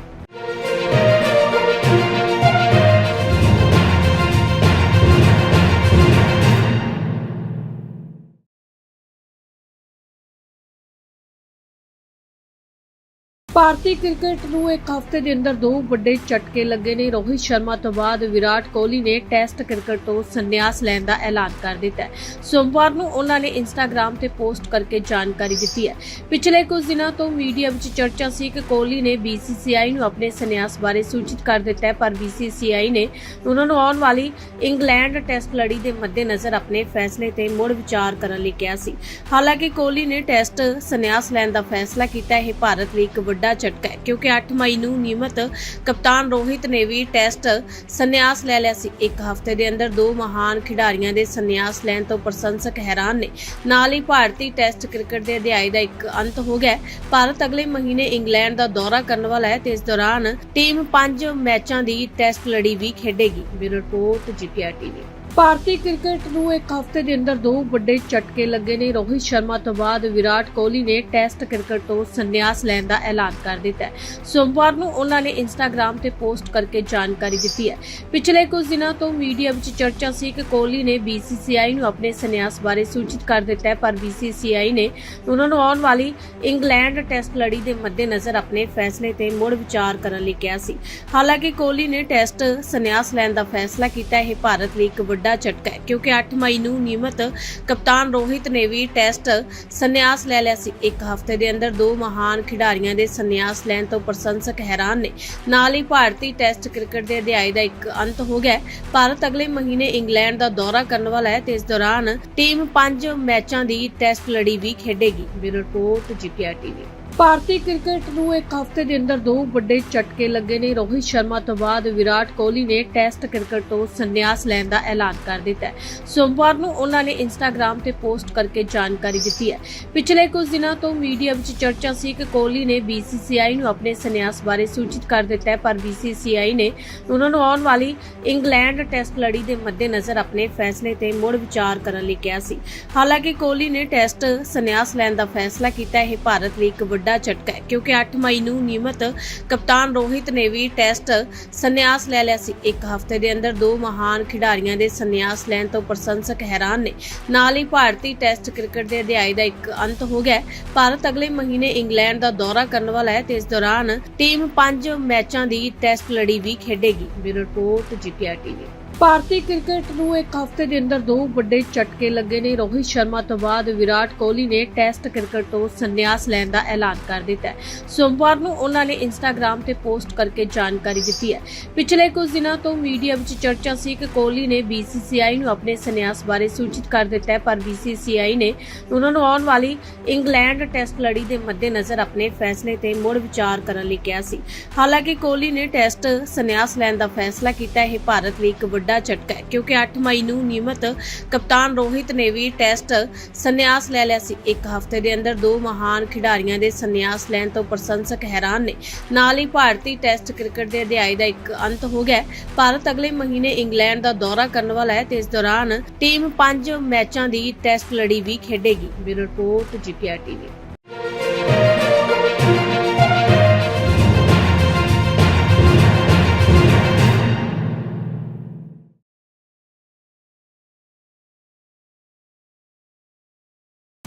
ਭਾਰਤੀ ਕ੍ਰਿਕਟ ਨੂੰ ਇੱਕ ਹਫ਼ਤੇ ਦੇ ਅੰਦਰ ਦੋ ਵੱਡੇ ਝਟਕੇ ਲੱਗੇ ਨੇ। ਰੋਹਿਤ ਸ਼ਰਮਾ ਤੋਂ ਬਾਅਦ ਵਿਰਾਟ ਕੋਹਲੀ ਨੇ ਟੈਸਟ ਕ੍ਰਿਕਟ ਤੋਂ ਸੰਨਿਆਸ ਲੈਣ ਦਾ ਐਲਾਨ ਕਰ ਦਿੱਤਾ ਹੈ। ਸੋਮਵਾਰ ਨੂੰ ਉਹਨਾਂ ਨੇ ਇੰਸਟਾਗ੍ਰam ਤੇ ਪੋਸਟ ਕਰਕੇ ਜਾਣਕਾਰੀ ਦਿੱਤੀ ਹੈ। ਪਿਛਲੇ ਕੁਝ ਦਿਨਾਂ ਤੋਂ ਮੀਡੀਆ ਵਿੱਚ ਚਰਚਾ ਸੀ ਕਿ ਕੋਹਲੀ ਨੇ BCCI ਨੂੰ ਆਪਣੇ ਸੰਨਿਆਸ ਬਾਰੇ ਸੂਚਿਤ ਕਰ ਦਿੱਤਾ ਹੈ, ਪਰ BCCI ਨੇ ਉਹਨਾਂ ਨੂੰ ਆਉਣ ਵਾਲੀ ਇੰਗਲੈਂਡ ਟੈਸਟ ਲੜੀ ਦੇ ਮੱਦੇਨਜ਼ਰ ਆਪਣੇ ਫੈਸਲੇ ਤੇ ਮੁੜ ਵਿਚਾਰ ਕਰਨ ਲਈ ਕਿਹਾ ਸੀ। ਹਾਲਾਂਕਿ ਕੋਹਲੀ ਨੇ ਟੈਸਟ ਸੰਨਿਆਸ ਲੈਣ ਦਾ ਫੈਸਲਾ ਕੀਤਾ ਇਹ ਭਾਰਤ ਲਈ ਇੱਕ ਵੱਡਾ ਝਟਕਾ ਹੈ, ਕਿਉਂਕਿ 8 ਮਈ ਨੂੰ ਨਿਯਮਤ ਕਪਤਾਨ ਰੋਹਿਤ ਨੇ ਵੀ ਟੈਸਟ ਸੰਨਿਆਸ ਲੈ ਲਿਆ ਸੀ। ਇੱਕ ਹਫ਼ਤੇ ਦੇ ਅੰਦਰ ਦੋ ਮਹਾਨ ਖਿਡਾਰੀਆਂ ਦੇ ਸੰਨਿਆਸ ਲੈਣ ਤੋਂ ਪ੍ਰਸ਼ੰਸਕ ਹੈਰਾਨ ਨੇ। ਨਾਲ ਹੀ ਭਾਰਤੀ ਟੈਸਟ ਕ੍ਰਿਕਟ ਦੇ ਅਧਿਆਇ ਦਾ ਇੱਕ ਅੰਤ ਹੋ ਗਿਆ ਭਾਰਤ ਅਗਲੇ ਮਹੀਨੇ ਇੰਗਲੈਂਡ ਦਾ ਦੌਰਾ ਕਰਨ ਵਾਲਾ ਹੈ ਤੇ ਇਸ ਦੌਰਾਨ ਟੀਮ 5 ਮੈਚਾਂ ਦੀ ਟੈਸਟ ਲੜੀ ਵੀ ਖੇਡੇਗੀ। Bureau report GPR TV. ਭਾਰਤੀ ਕ੍ਰਿਕਟ ਨੂੰ ਇੱਕ ਹਫ਼ਤੇ ਦੇ ਅੰਦਰ ਦੋ ਵੱਡੇ ਝਟਕੇ ਲੱਗੇ ਨੇ। ਰੋਹਿਤ ਸ਼ਰਮਾ ਤੋਂ ਬਾਅਦ ਵਿਰਾਟ ਕੋਹਲੀ ਨੇ ਟੈਸਟ ਕ੍ਰਿਕਟ ਤੋਂ ਸੰਨਿਆਸ ਲੈਣ ਦਾ ਐਲਾਨ ਕਰ ਦਿੱਤਾ ਹੈ। ਸੋਮਵਾਰ ਨੂੰ ਉਹਨਾਂ ਨੇ ਇੰਸਟਾਗ੍ਰam ਤੇ ਪੋਸਟ ਕਰਕੇ ਜਾਣਕਾਰੀ ਦਿੱਤੀ ਹੈ। ਪਿਛਲੇ ਕੁਝ ਦਿਨਾਂ ਤੋਂ ਮੀਡੀਆ ਵਿੱਚ ਚਰਚਾ ਸੀ ਕਿ ਕੋਹਲੀ ਨੇ BCCI ਨੂੰ ਆਪਣੇ ਸੰਨਿਆਸ ਬਾਰੇ ਸੂਚਿਤ ਕਰ ਦਿੱਤਾ ਹੈ, ਪਰ BCCI ਨੇ ਉਹਨਾਂ ਨੂੰ ਆਉਣ ਵਾਲੀ ਇੰਗਲੈਂਡ ਟੈਸਟ ਲੜੀ ਦੇ ਮੱਦੇਨਜ਼ਰ ਆਪਣੇ ਫੈਸਲੇ ਤੇ ਮੁੜ ਵਿਚਾਰ ਕਰਨ ਲਈ ਕਿਹਾ ਸੀ। ਹਾਲਾਂਕਿ ਕੋਹਲੀ ਨੇ ਟੈਸਟ ਸੰਨਿਆਸ ਲੈਣ ਦਾ ਫੈਸਲਾ ਕੀਤਾ ਇਹ ਭਾਰਤ ਲਈ ਇੱਕ ਵੱਡਾ ਝਟਕਾ ਹੈ, ਕਿਉਂਕਿ 8 ਮਈ ਨੂੰ ਨਿਯਮਤ ਕਪਤਾਨ ਰੋਹਿਤ ਨੇ ਵੀ ਟੈਸਟ ਸੰਨਿਆਸ ਲੈ ਲਿਆ ਸੀ। ਇੱਕ ਹਫ਼ਤੇ ਦੇ ਅੰਦਰ ਦੋ ਮਹਾਨ ਖਿਡਾਰੀਆਂ ਦੇ ਸੰਨਿਆਸ ਲੈਣ ਤੋਂ ਪ੍ਰਸ਼ੰਸਕ ਹੈਰਾਨ ਨੇ। ਨਾਲ ਹੀ ਭਾਰਤੀ ਟੈਸਟ ਕ੍ਰਿਕਟ ਦੇ ਅਧਿਆਇ ਦਾ ਇੱਕ ਅੰਤ ਹੋ ਗਿਆ ਭਾਰਤ ਅਗਲੇ ਮਹੀਨੇ ਇੰਗਲੈਂਡ ਦਾ ਦੌਰਾ ਕਰਨ ਵਾਲਾ ਹੈ ਤੇ ਇਸ ਦੌਰਾਨ ਟੀਮ 5 ਮੈਚਾਂ ਦੀ ਟੈਸਟ ਲੜੀ ਵੀ ਖੇਡੇਗੀ। Bureau report GPR TV. ਭਾਰਤੀ ਕ੍ਰਿਕਟ ਨੂੰ ਇੱਕ ਹਫ਼ਤੇ ਦੇ ਅੰਦਰ ਦੋ ਵੱਡੇ ਝਟਕੇ ਲੱਗੇ ਨੇ। ਰੋਹਿਤ ਸ਼ਰਮਾ ਤੋਂ ਬਾਅਦ ਵਿਰਾਟ ਕੋਹਲੀ ਨੇ ਟੈਸਟ ਕ੍ਰਿਕਟ ਤੋਂ ਸੰਨਿਆਸ ਲੈਣ ਦਾ ਐਲਾਨ ਕਰ ਦਿੱਤਾ ਹੈ। ਸੋਮਵਾਰ ਨੂੰ ਉਹਨਾਂ ਨੇ ਇੰਸਟਾਗ੍ਰam ਤੇ ਪੋਸਟ ਕਰਕੇ ਜਾਣਕਾਰੀ ਦਿੱਤੀ ਹੈ। ਪਿਛਲੇ ਕੁਝ ਦਿਨਾਂ ਤੋਂ ਮੀਡੀਆ ਵਿੱਚ ਚਰਚਾ ਸੀ ਕਿ ਕੋਹਲੀ ਨੇ BCCI ਨੂੰ ਆਪਣੇ ਸੰਨਿਆਸ ਬਾਰੇ ਸੂਚਿਤ ਕਰ ਦਿੱਤਾ ਹੈ, ਪਰ BCCI ਨੇ ਉਹਨਾਂ ਨੂੰ ਆਉਣ ਵਾਲੀ ਇੰਗਲੈਂਡ ਟੈਸਟ ਲੜੀ ਦੇ ਮੱਦੇਨਜ਼ਰ ਆਪਣੇ ਫੈਸਲੇ ਤੇ ਮੁੜ ਵਿਚਾਰ ਕਰਨ ਲਈ ਕਿਹਾ ਸੀ। ਹਾਲਾਂਕਿ ਕੋਹਲੀ ਨੇ ਟੈਸਟ ਸੰਨਿਆਸ ਲੈਣ ਦਾ ਫੈਸਲਾ ਕੀਤਾ ਇਹ ਭਾਰਤ ਲਈ ਇੱਕ ਵੱਡਾ ਝਟਕਾ ਹੈ, ਕਿਉਂਕਿ 8 ਮਈ ਨੂੰ ਨਿਯਮਤ ਕਪਤਾਨ ਰੋਹਿਤ ਨੇ ਵੀ ਟੈਸਟ ਸੰਨਿਆਸ ਲੈ ਲਿਆ ਸੀ। ਇੱਕ ਹਫ਼ਤੇ ਦੇ ਅੰਦਰ ਦੋ ਮਹਾਨ ਖਿਡਾਰੀਆਂ ਦੇ ਸੰਨਿਆਸ ਲੈਣ ਤੋਂ ਪ੍ਰਸ਼ੰਸਕ ਹੈਰਾਨ ਨੇ। ਨਾਲ ਹੀ ਭਾਰਤੀ ਟੈਸਟ ਕ੍ਰਿਕਟ ਦੇ ਅਧਿਆਇ ਦਾ ਇੱਕ ਅੰਤ ਹੋ ਗਿਆ ਭਾਰਤ ਅਗਲੇ ਮਹੀਨੇ ਇੰਗਲੈਂਡ ਦਾ ਦੌਰਾ ਕਰਨ ਵਾਲਾ ਹੈ ਤੇ ਇਸ ਦੌਰਾਨ ਟੀਮ 5 ਮੈਚਾਂ ਦੀ ਟੈਸਟ ਲੜੀ ਵੀ ਖੇਡੇਗੀ। Bureau report GPR TV. ਭਾਰਤੀ ਕ੍ਰਿਕਟ ਨੂੰ ਇੱਕ ਹਫ਼ਤੇ ਦੇ ਅੰਦਰ ਦੋ ਵੱਡੇ ਝਟਕੇ ਲੱਗੇ ਨੇ। ਰੋਹਿਤ ਸ਼ਰਮਾ ਤੋਂ ਬਾਅਦ ਵਿਰਾਟ ਕੋਹਲੀ ਨੇ ਟੈਸਟ ਕ੍ਰਿਕਟ ਤੋਂ ਸੰਨਿਆਸ ਲੈਣ ਦਾ ਐਲਾਨ ਕਰ ਦਿੱਤਾ ਹੈ। ਸੋਮਵਾਰ ਨੂੰ ਉਹਨਾਂ ਨੇ ਇੰਸਟਾਗ੍ਰam ਤੇ ਪੋਸਟ ਕਰਕੇ ਜਾਣਕਾਰੀ ਦਿੱਤੀ ਹੈ। ਪਿਛਲੇ ਕੁਝ ਦਿਨਾਂ ਤੋਂ ਮੀਡੀਆ ਵਿੱਚ ਚਰਚਾ ਸੀ ਕਿ ਕੋਹਲੀ ਨੇ BCCI ਨੂੰ ਆਪਣੇ ਸੰਨਿਆਸ ਬਾਰੇ ਸੂਚਿਤ ਕਰ ਦਿੱਤਾ ਹੈ, ਪਰ BCCI ਨੇ ਉਹਨਾਂ ਨੂੰ ਆਉਣ ਵਾਲੀ ਇੰਗਲੈਂਡ ਟੈਸਟ ਲੜੀ ਦੇ ਮੱਦੇਨਜ਼ਰ ਆਪਣੇ ਫੈਸਲੇ ਤੇ ਮੁੜ ਵਿਚਾਰ ਕਰਨ ਲਈ ਕਿਹਾ ਸੀ। ਹਾਲਾਂਕਿ ਕੋਹਲੀ ਨੇ ਟੈਸਟ ਸੰਨਿਆਸ ਲੈਣ ਦਾ ਫੈਸਲਾ ਕੀਤਾ ਇਹ ਭਾਰਤ ਲਈ ਇੱਕ ਵੱਡਾ ਝਟਕਾ ਹੈ, ਕਿਉਂਕਿ 8 ਮਈ ਨੂੰ ਨਿਯਮਤ ਕਪਤਾਨ ਰੋਹਿਤ ਨੇ ਵੀ ਟੈਸਟ ਸੰਨਿਆਸ ਲੈ ਲਿਆ ਸੀ। ਇੱਕ ਹਫ਼ਤੇ ਦੇ ਅੰਦਰ ਦੋ ਮਹਾਨ ਖਿਡਾਰੀਆਂ ਦੇ ਸੰਨਿਆਸ ਲੈਣ ਤੋਂ ਪ੍ਰਸ਼ੰਸਕ ਹੈਰਾਨ ਨੇ। ਨਾਲ ਹੀ ਭਾਰਤੀ ਟੈਸਟ ਕ੍ਰਿਕਟ ਦੇ ਅਧਿਆਇ ਦਾ ਇੱਕ ਅੰਤ ਹੋ ਗਿਆ ਭਾਰਤ ਅਗਲੇ ਮਹੀਨੇ ਇੰਗਲੈਂਡ ਦਾ ਦੌਰਾ ਕਰਨ ਵਾਲਾ ਹੈ ਤੇ ਇਸ ਦੌਰਾਨ ਟੀਮ 5 ਮੈਚਾਂ ਦੀ ਟੈਸਟ ਲੜੀ ਵੀ ਖੇਡੇਗੀ। Bureau report, GPR TV.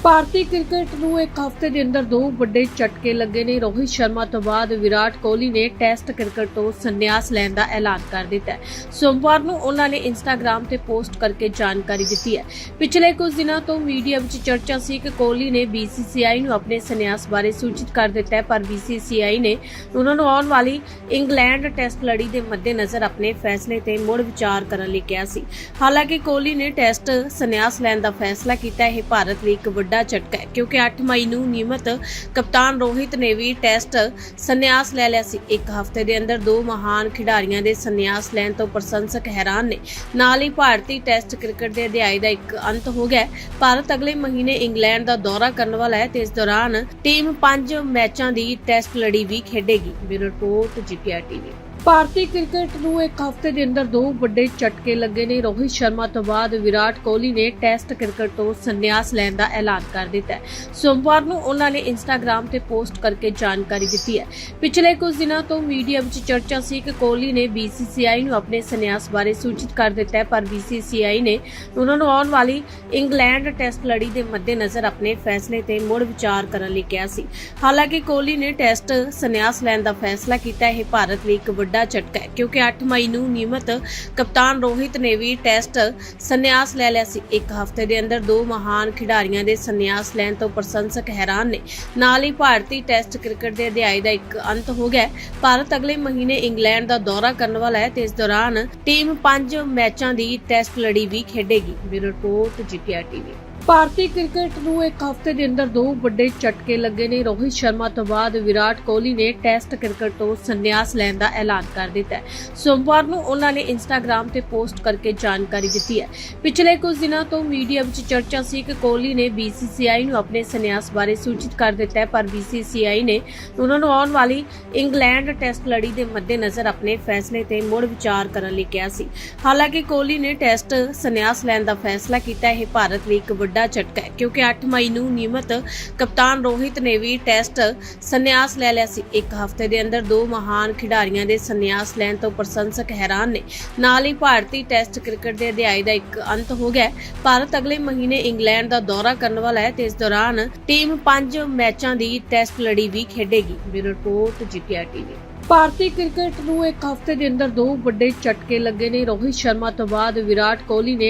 ਭਾਰਤੀ ਕ੍ਰਿਕਟ ਨੂੰ ਇੱਕ ਹਫ਼ਤੇ ਦੇ ਅੰਦਰ ਦੋ ਵੱਡੇ ਝਟਕੇ ਲੱਗੇ ਨੇ। ਰੋਹਿਤ ਸ਼ਰਮਾ ਤੋਂ ਬਾਅਦ ਵਿਰਾਟ ਕੋਹਲੀ ਨੇ ਟੈਸਟ ਕ੍ਰਿਕਟ ਤੋਂ ਸੰਨਿਆਸ ਲੈਣ ਦਾ ਐਲਾਨ ਕਰ ਦਿੱਤਾ ਹੈ। ਸੋਮਵਾਰ ਨੂੰ ਉਹਨਾਂ ਨੇ ਇੰਸਟਾਗ੍ਰam ਤੇ ਪੋਸਟ ਕਰਕੇ ਜਾਣਕਾਰੀ ਦਿੱਤੀ ਹੈ। ਪਿਛਲੇ ਕੁਝ ਦਿਨਾਂ ਤੋਂ ਮੀਡੀਆ ਵਿੱਚ ਚਰਚਾ ਸੀ ਕਿ ਕੋਹਲੀ ਨੇ BCCI ਨੂੰ ਆਪਣੇ ਸੰਨਿਆਸ ਬਾਰੇ ਸੂਚਿਤ ਕਰ ਦਿੱਤਾ ਹੈ, ਪਰ BCCI ਨੇ ਉਹਨਾਂ ਨੂੰ ਆਉਣ ਵਾਲੀ ਇੰਗਲੈਂਡ ਟੈਸਟ ਲੜੀ ਦੇ ਮੱਦੇਨਜ਼ਰ ਆਪਣੇ ਫੈਸਲੇ ਤੇ ਮੁੜ ਵਿਚਾਰ ਕਰਨ ਲਈ ਕਿਹਾ ਸੀ। ਹਾਲਾਂਕਿ ਕੋਹਲੀ ਨੇ ਟੈਸਟ ਸੰਨਿਆਸ ਲੈਣ ਦਾ ਫੈਸਲਾ ਕੀਤਾ ਇਹ ਭਾਰਤ ਲਈ ਇੱਕ ਵੱਡਾ ਝਟਕਾ ਹੈ, ਕਿਉਂਕਿ 8 ਮਈ ਨੂੰ ਨਿਯਮਤ ਕਪਤਾਨ ਰੋਹਿਤ ਨੇ ਵੀ ਟੈਸਟ ਸੰਨਿਆਸ ਲੈ ਲਿਆ ਸੀ। ਇੱਕ ਹਫ਼ਤੇ ਦੇ ਅੰਦਰ ਦੋ ਮਹਾਨ ਖਿਡਾਰੀਆਂ ਦੇ ਸੰਨਿਆਸ ਲੈਣ ਤੋਂ ਪ੍ਰਸ਼ੰਸਕ ਹੈਰਾਨ ਨੇ। ਨਾਲ ਹੀ ਭਾਰਤੀ ਟੈਸਟ ਕ੍ਰਿਕਟ ਦੇ ਅਧਿਆਇ ਦਾ ਇੱਕ ਅੰਤ ਹੋ ਗਿਆ ਭਾਰਤ ਅਗਲੇ ਮਹੀਨੇ ਇੰਗਲੈਂਡ ਦਾ ਦੌਰਾ ਕਰਨ ਵਾਲਾ ਹੈ ਤੇ ਇਸ ਦੌਰਾਨ ਟੀਮ 5 ਮੈਚਾਂ ਦੀ ਟੈਸਟ ਲੜੀ ਵੀ ਖੇਡੇਗੀ। Bureau report GPR TV. ਭਾਰਤੀ ਕ੍ਰਿਕਟ ਨੂੰ ਇੱਕ ਹਫ਼ਤੇ ਦੇ ਅੰਦਰ ਦੋ ਵੱਡੇ ਝਟਕੇ ਲੱਗੇ ਨੇ। ਰੋਹਿਤ ਸ਼ਰਮਾ ਤੋਂ ਬਾਅਦ ਵਿਰਾਟ ਕੋਹਲੀ ਨੇ ਟੈਸਟ ਕ੍ਰਿਕਟ ਤੋਂ ਸੰਨਿਆਸ ਲੈਣ ਦਾ ਐਲਾਨ ਕਰ ਦਿੱਤਾ ਹੈ। ਸੋਮਵਾਰ ਨੂੰ ਉਹਨਾਂ ਨੇ ਇੰਸਟਾਗ੍ਰam ਤੇ ਪੋਸਟ ਕਰਕੇ ਜਾਣਕਾਰੀ ਦਿੱਤੀ ਹੈ। ਪਿਛਲੇ ਕੁਝ ਦਿਨਾਂ ਤੋਂ ਮੀਡੀਆ ਵਿੱਚ ਚਰਚਾ ਸੀ ਕਿ ਕੋਹਲੀ ਨੇ BCCI ਨੂੰ ਆਪਣੇ ਸੰਨਿਆਸ ਬਾਰੇ ਸੂਚਿਤ ਕਰ ਦਿੱਤਾ ਹੈ, ਪਰ BCCI ਨੇ ਉਹਨਾਂ ਨੂੰ ਆਉਣ ਵਾਲੀ ਇੰਗਲੈਂਡ ਟੈਸਟ ਲੜੀ ਦੇ ਮੱਦੇਨਜ਼ਰ ਆਪਣੇ ਫੈਸਲੇ ਤੇ ਮੁੜ ਵਿਚਾਰ ਕਰਨ ਲਈ ਕਿਹਾ ਸੀ। ਹਾਲਾਂਕਿ ਕੋਹਲੀ ਨੇ ਟੈਸਟ ਸੰਨਿਆਸ ਲੈਣ ਦਾ ਫੈਸਲਾ ਕੀਤਾ ਇਹ ਭਾਰਤ ਲਈ ਇੱਕ ਵੱਡਾ ਝਟਕਾ ਹੈ, ਕਿਉਂਕਿ 8 ਮਈ ਨੂੰ ਨਿਯਮਤ ਕਪਤਾਨ ਰੋਹਿਤ ਨੇ ਵੀ ਟੈਸਟ ਸੰਨਿਆਸ ਲੈ ਲਿਆ ਸੀ। ਇੱਕ ਹਫ਼ਤੇ ਦੇ ਅੰਦਰ ਦੋ ਮਹਾਨ ਖਿਡਾਰੀਆਂ ਦੇ ਸੰਨਿਆਸ ਲੈਣ ਤੋਂ ਪ੍ਰਸ਼ੰਸਕ ਹੈਰਾਨ ਨੇ। ਨਾਲ ਹੀ ਭਾਰਤੀ ਟੈਸਟ ਕ੍ਰਿਕਟ ਦੇ ਅਧਿਆਇ ਦਾ ਇੱਕ ਅੰਤ ਹੋ ਗਿਆ ਭਾਰਤ ਅਗਲੇ ਮਹੀਨੇ ਇੰਗਲੈਂਡ ਦਾ ਦੌਰਾ ਕਰਨ ਵਾਲਾ ਹੈ ਤੇ ਇਸ ਦੌਰਾਨ ਟੀਮ 5 ਮੈਚਾਂ ਦੀ ਟੈਸਟ ਲੜੀ ਵੀ ਖੇਡੇਗੀ। Bureau report, GTR TV. ਭਾਰਤੀ ਕ੍ਰਿਕਟ ਨੂੰ ਇੱਕ ਹਫ਼ਤੇ ਦੇ ਅੰਦਰ ਦੋ ਵੱਡੇ ਝਟਕੇ ਲੱਗੇ ਨੇ। ਰੋਹਿਤ ਸ਼ਰਮਾ ਤੋਂ ਬਾਅਦ ਵਿਰਾਟ ਕੋਹਲੀ ਨੇ ਟੈਸਟ ਕ੍ਰਿਕਟ ਤੋਂ ਸੰਨਿਆਸ ਲੈਣ ਦਾ ਐਲਾਨ ਕਰ ਦਿੱਤਾ ਹੈ। ਸੋਮਵਾਰ ਨੂੰ ਉਹਨਾਂ ਨੇ ਇੰਸਟਾਗ੍ਰam ਤੇ ਪੋਸਟ ਕਰਕੇ ਜਾਣਕਾਰੀ ਦਿੱਤੀ ਹੈ। ਪਿਛਲੇ ਕੁਝ ਦਿਨਾਂ ਤੋਂ ਮੀਡੀਆ ਵਿੱਚ ਚਰਚਾ ਸੀ ਕਿ ਕੋਹਲੀ ਨੇ BCCI ਨੂੰ ਆਪਣੇ ਸੰਨਿਆਸ ਬਾਰੇ ਸੂਚਿਤ ਕਰ ਦਿੱਤਾ ਹੈ, ਪਰ BCCI ਨੇ ਉਹਨਾਂ ਨੂੰ ਆਉਣ ਵਾਲੀ ਇੰਗਲੈਂਡ ਟੈਸਟ ਲੜੀ ਦੇ ਮੱਦੇਨਜ਼ਰ ਆਪਣੇ ਫੈਸਲੇ ਤੇ ਮੁੜ ਵਿਚਾਰ ਕਰਨ ਲਈ ਕਿਹਾ ਸੀ। ਹਾਲਾਂਕਿ ਕੋਹਲੀ ਨੇ ਟੈਸਟ ਸੰਨਿਆਸ ਲੈਣ ਦਾ ਫੈਸਲਾ ਕੀਤਾ ਇਹ ਭਾਰਤ ਲਈ ਇੱਕ ਵੱਡਾ ਝਟਕਾ ਹੈ, ਕਿਉਂਕਿ 8 ਮਈ ਨੂੰ ਨਿਯਮਤ ਕਪਤਾਨ ਰੋਹਿਤ ਨੇ ਵੀ ਟੈਸਟ ਸੰਨਿਆਸ ਲੈ ਲਿਆ ਸੀ। ਇੱਕ ਹਫ਼ਤੇ ਦੇ ਅੰਦਰ ਦੋ ਮਹਾਨ ਖਿਡਾਰੀਆਂ ਦੇ ਸੰਨਿਆਸ ਲੈਣ ਤੋਂ ਪ੍ਰਸ਼ੰਸਕ ਹੈਰਾਨ ਨੇ। ਨਾਲ ਹੀ ਭਾਰਤੀ ਟੈਸਟ ਕ੍ਰਿਕਟ ਦੇ ਅਧਿਆਇ ਦਾ ਇੱਕ ਅੰਤ ਹੋ ਗਿਆ ਭਾਰਤ ਅਗਲੇ ਮਹੀਨੇ ਇੰਗਲੈਂਡ ਦਾ ਦੌਰਾ ਕਰਨ ਵਾਲਾ ਹੈ ਤੇ ਇਸ ਦੌਰਾਨ ਟੀਮ 5 ਮੈਚਾਂ ਦੀ ਟੈਸਟ ਲੜੀ ਵੀ ਖੇਡੇਗੀ। ਬਿਊਰੋ ਰਿਪੋਰਟ, ਜੀਟੀਆਰ ਟੀਵੀ ਭਾਰਤੀ ਕ੍ਰਿਕਟ ਨੂੰ ਇੱਕ ਹਫ਼ਤੇ ਦੇ ਅੰਦਰ ਦੋ ਵੱਡੇ ਝਟਕੇ ਲੱਗੇ ਨੇ। ਰੋਹਿਤ ਸ਼ਰਮਾ ਤੋਂ ਬਾਅਦ ਵਿਰਾਟ ਕੋਹਲੀ ਨੇ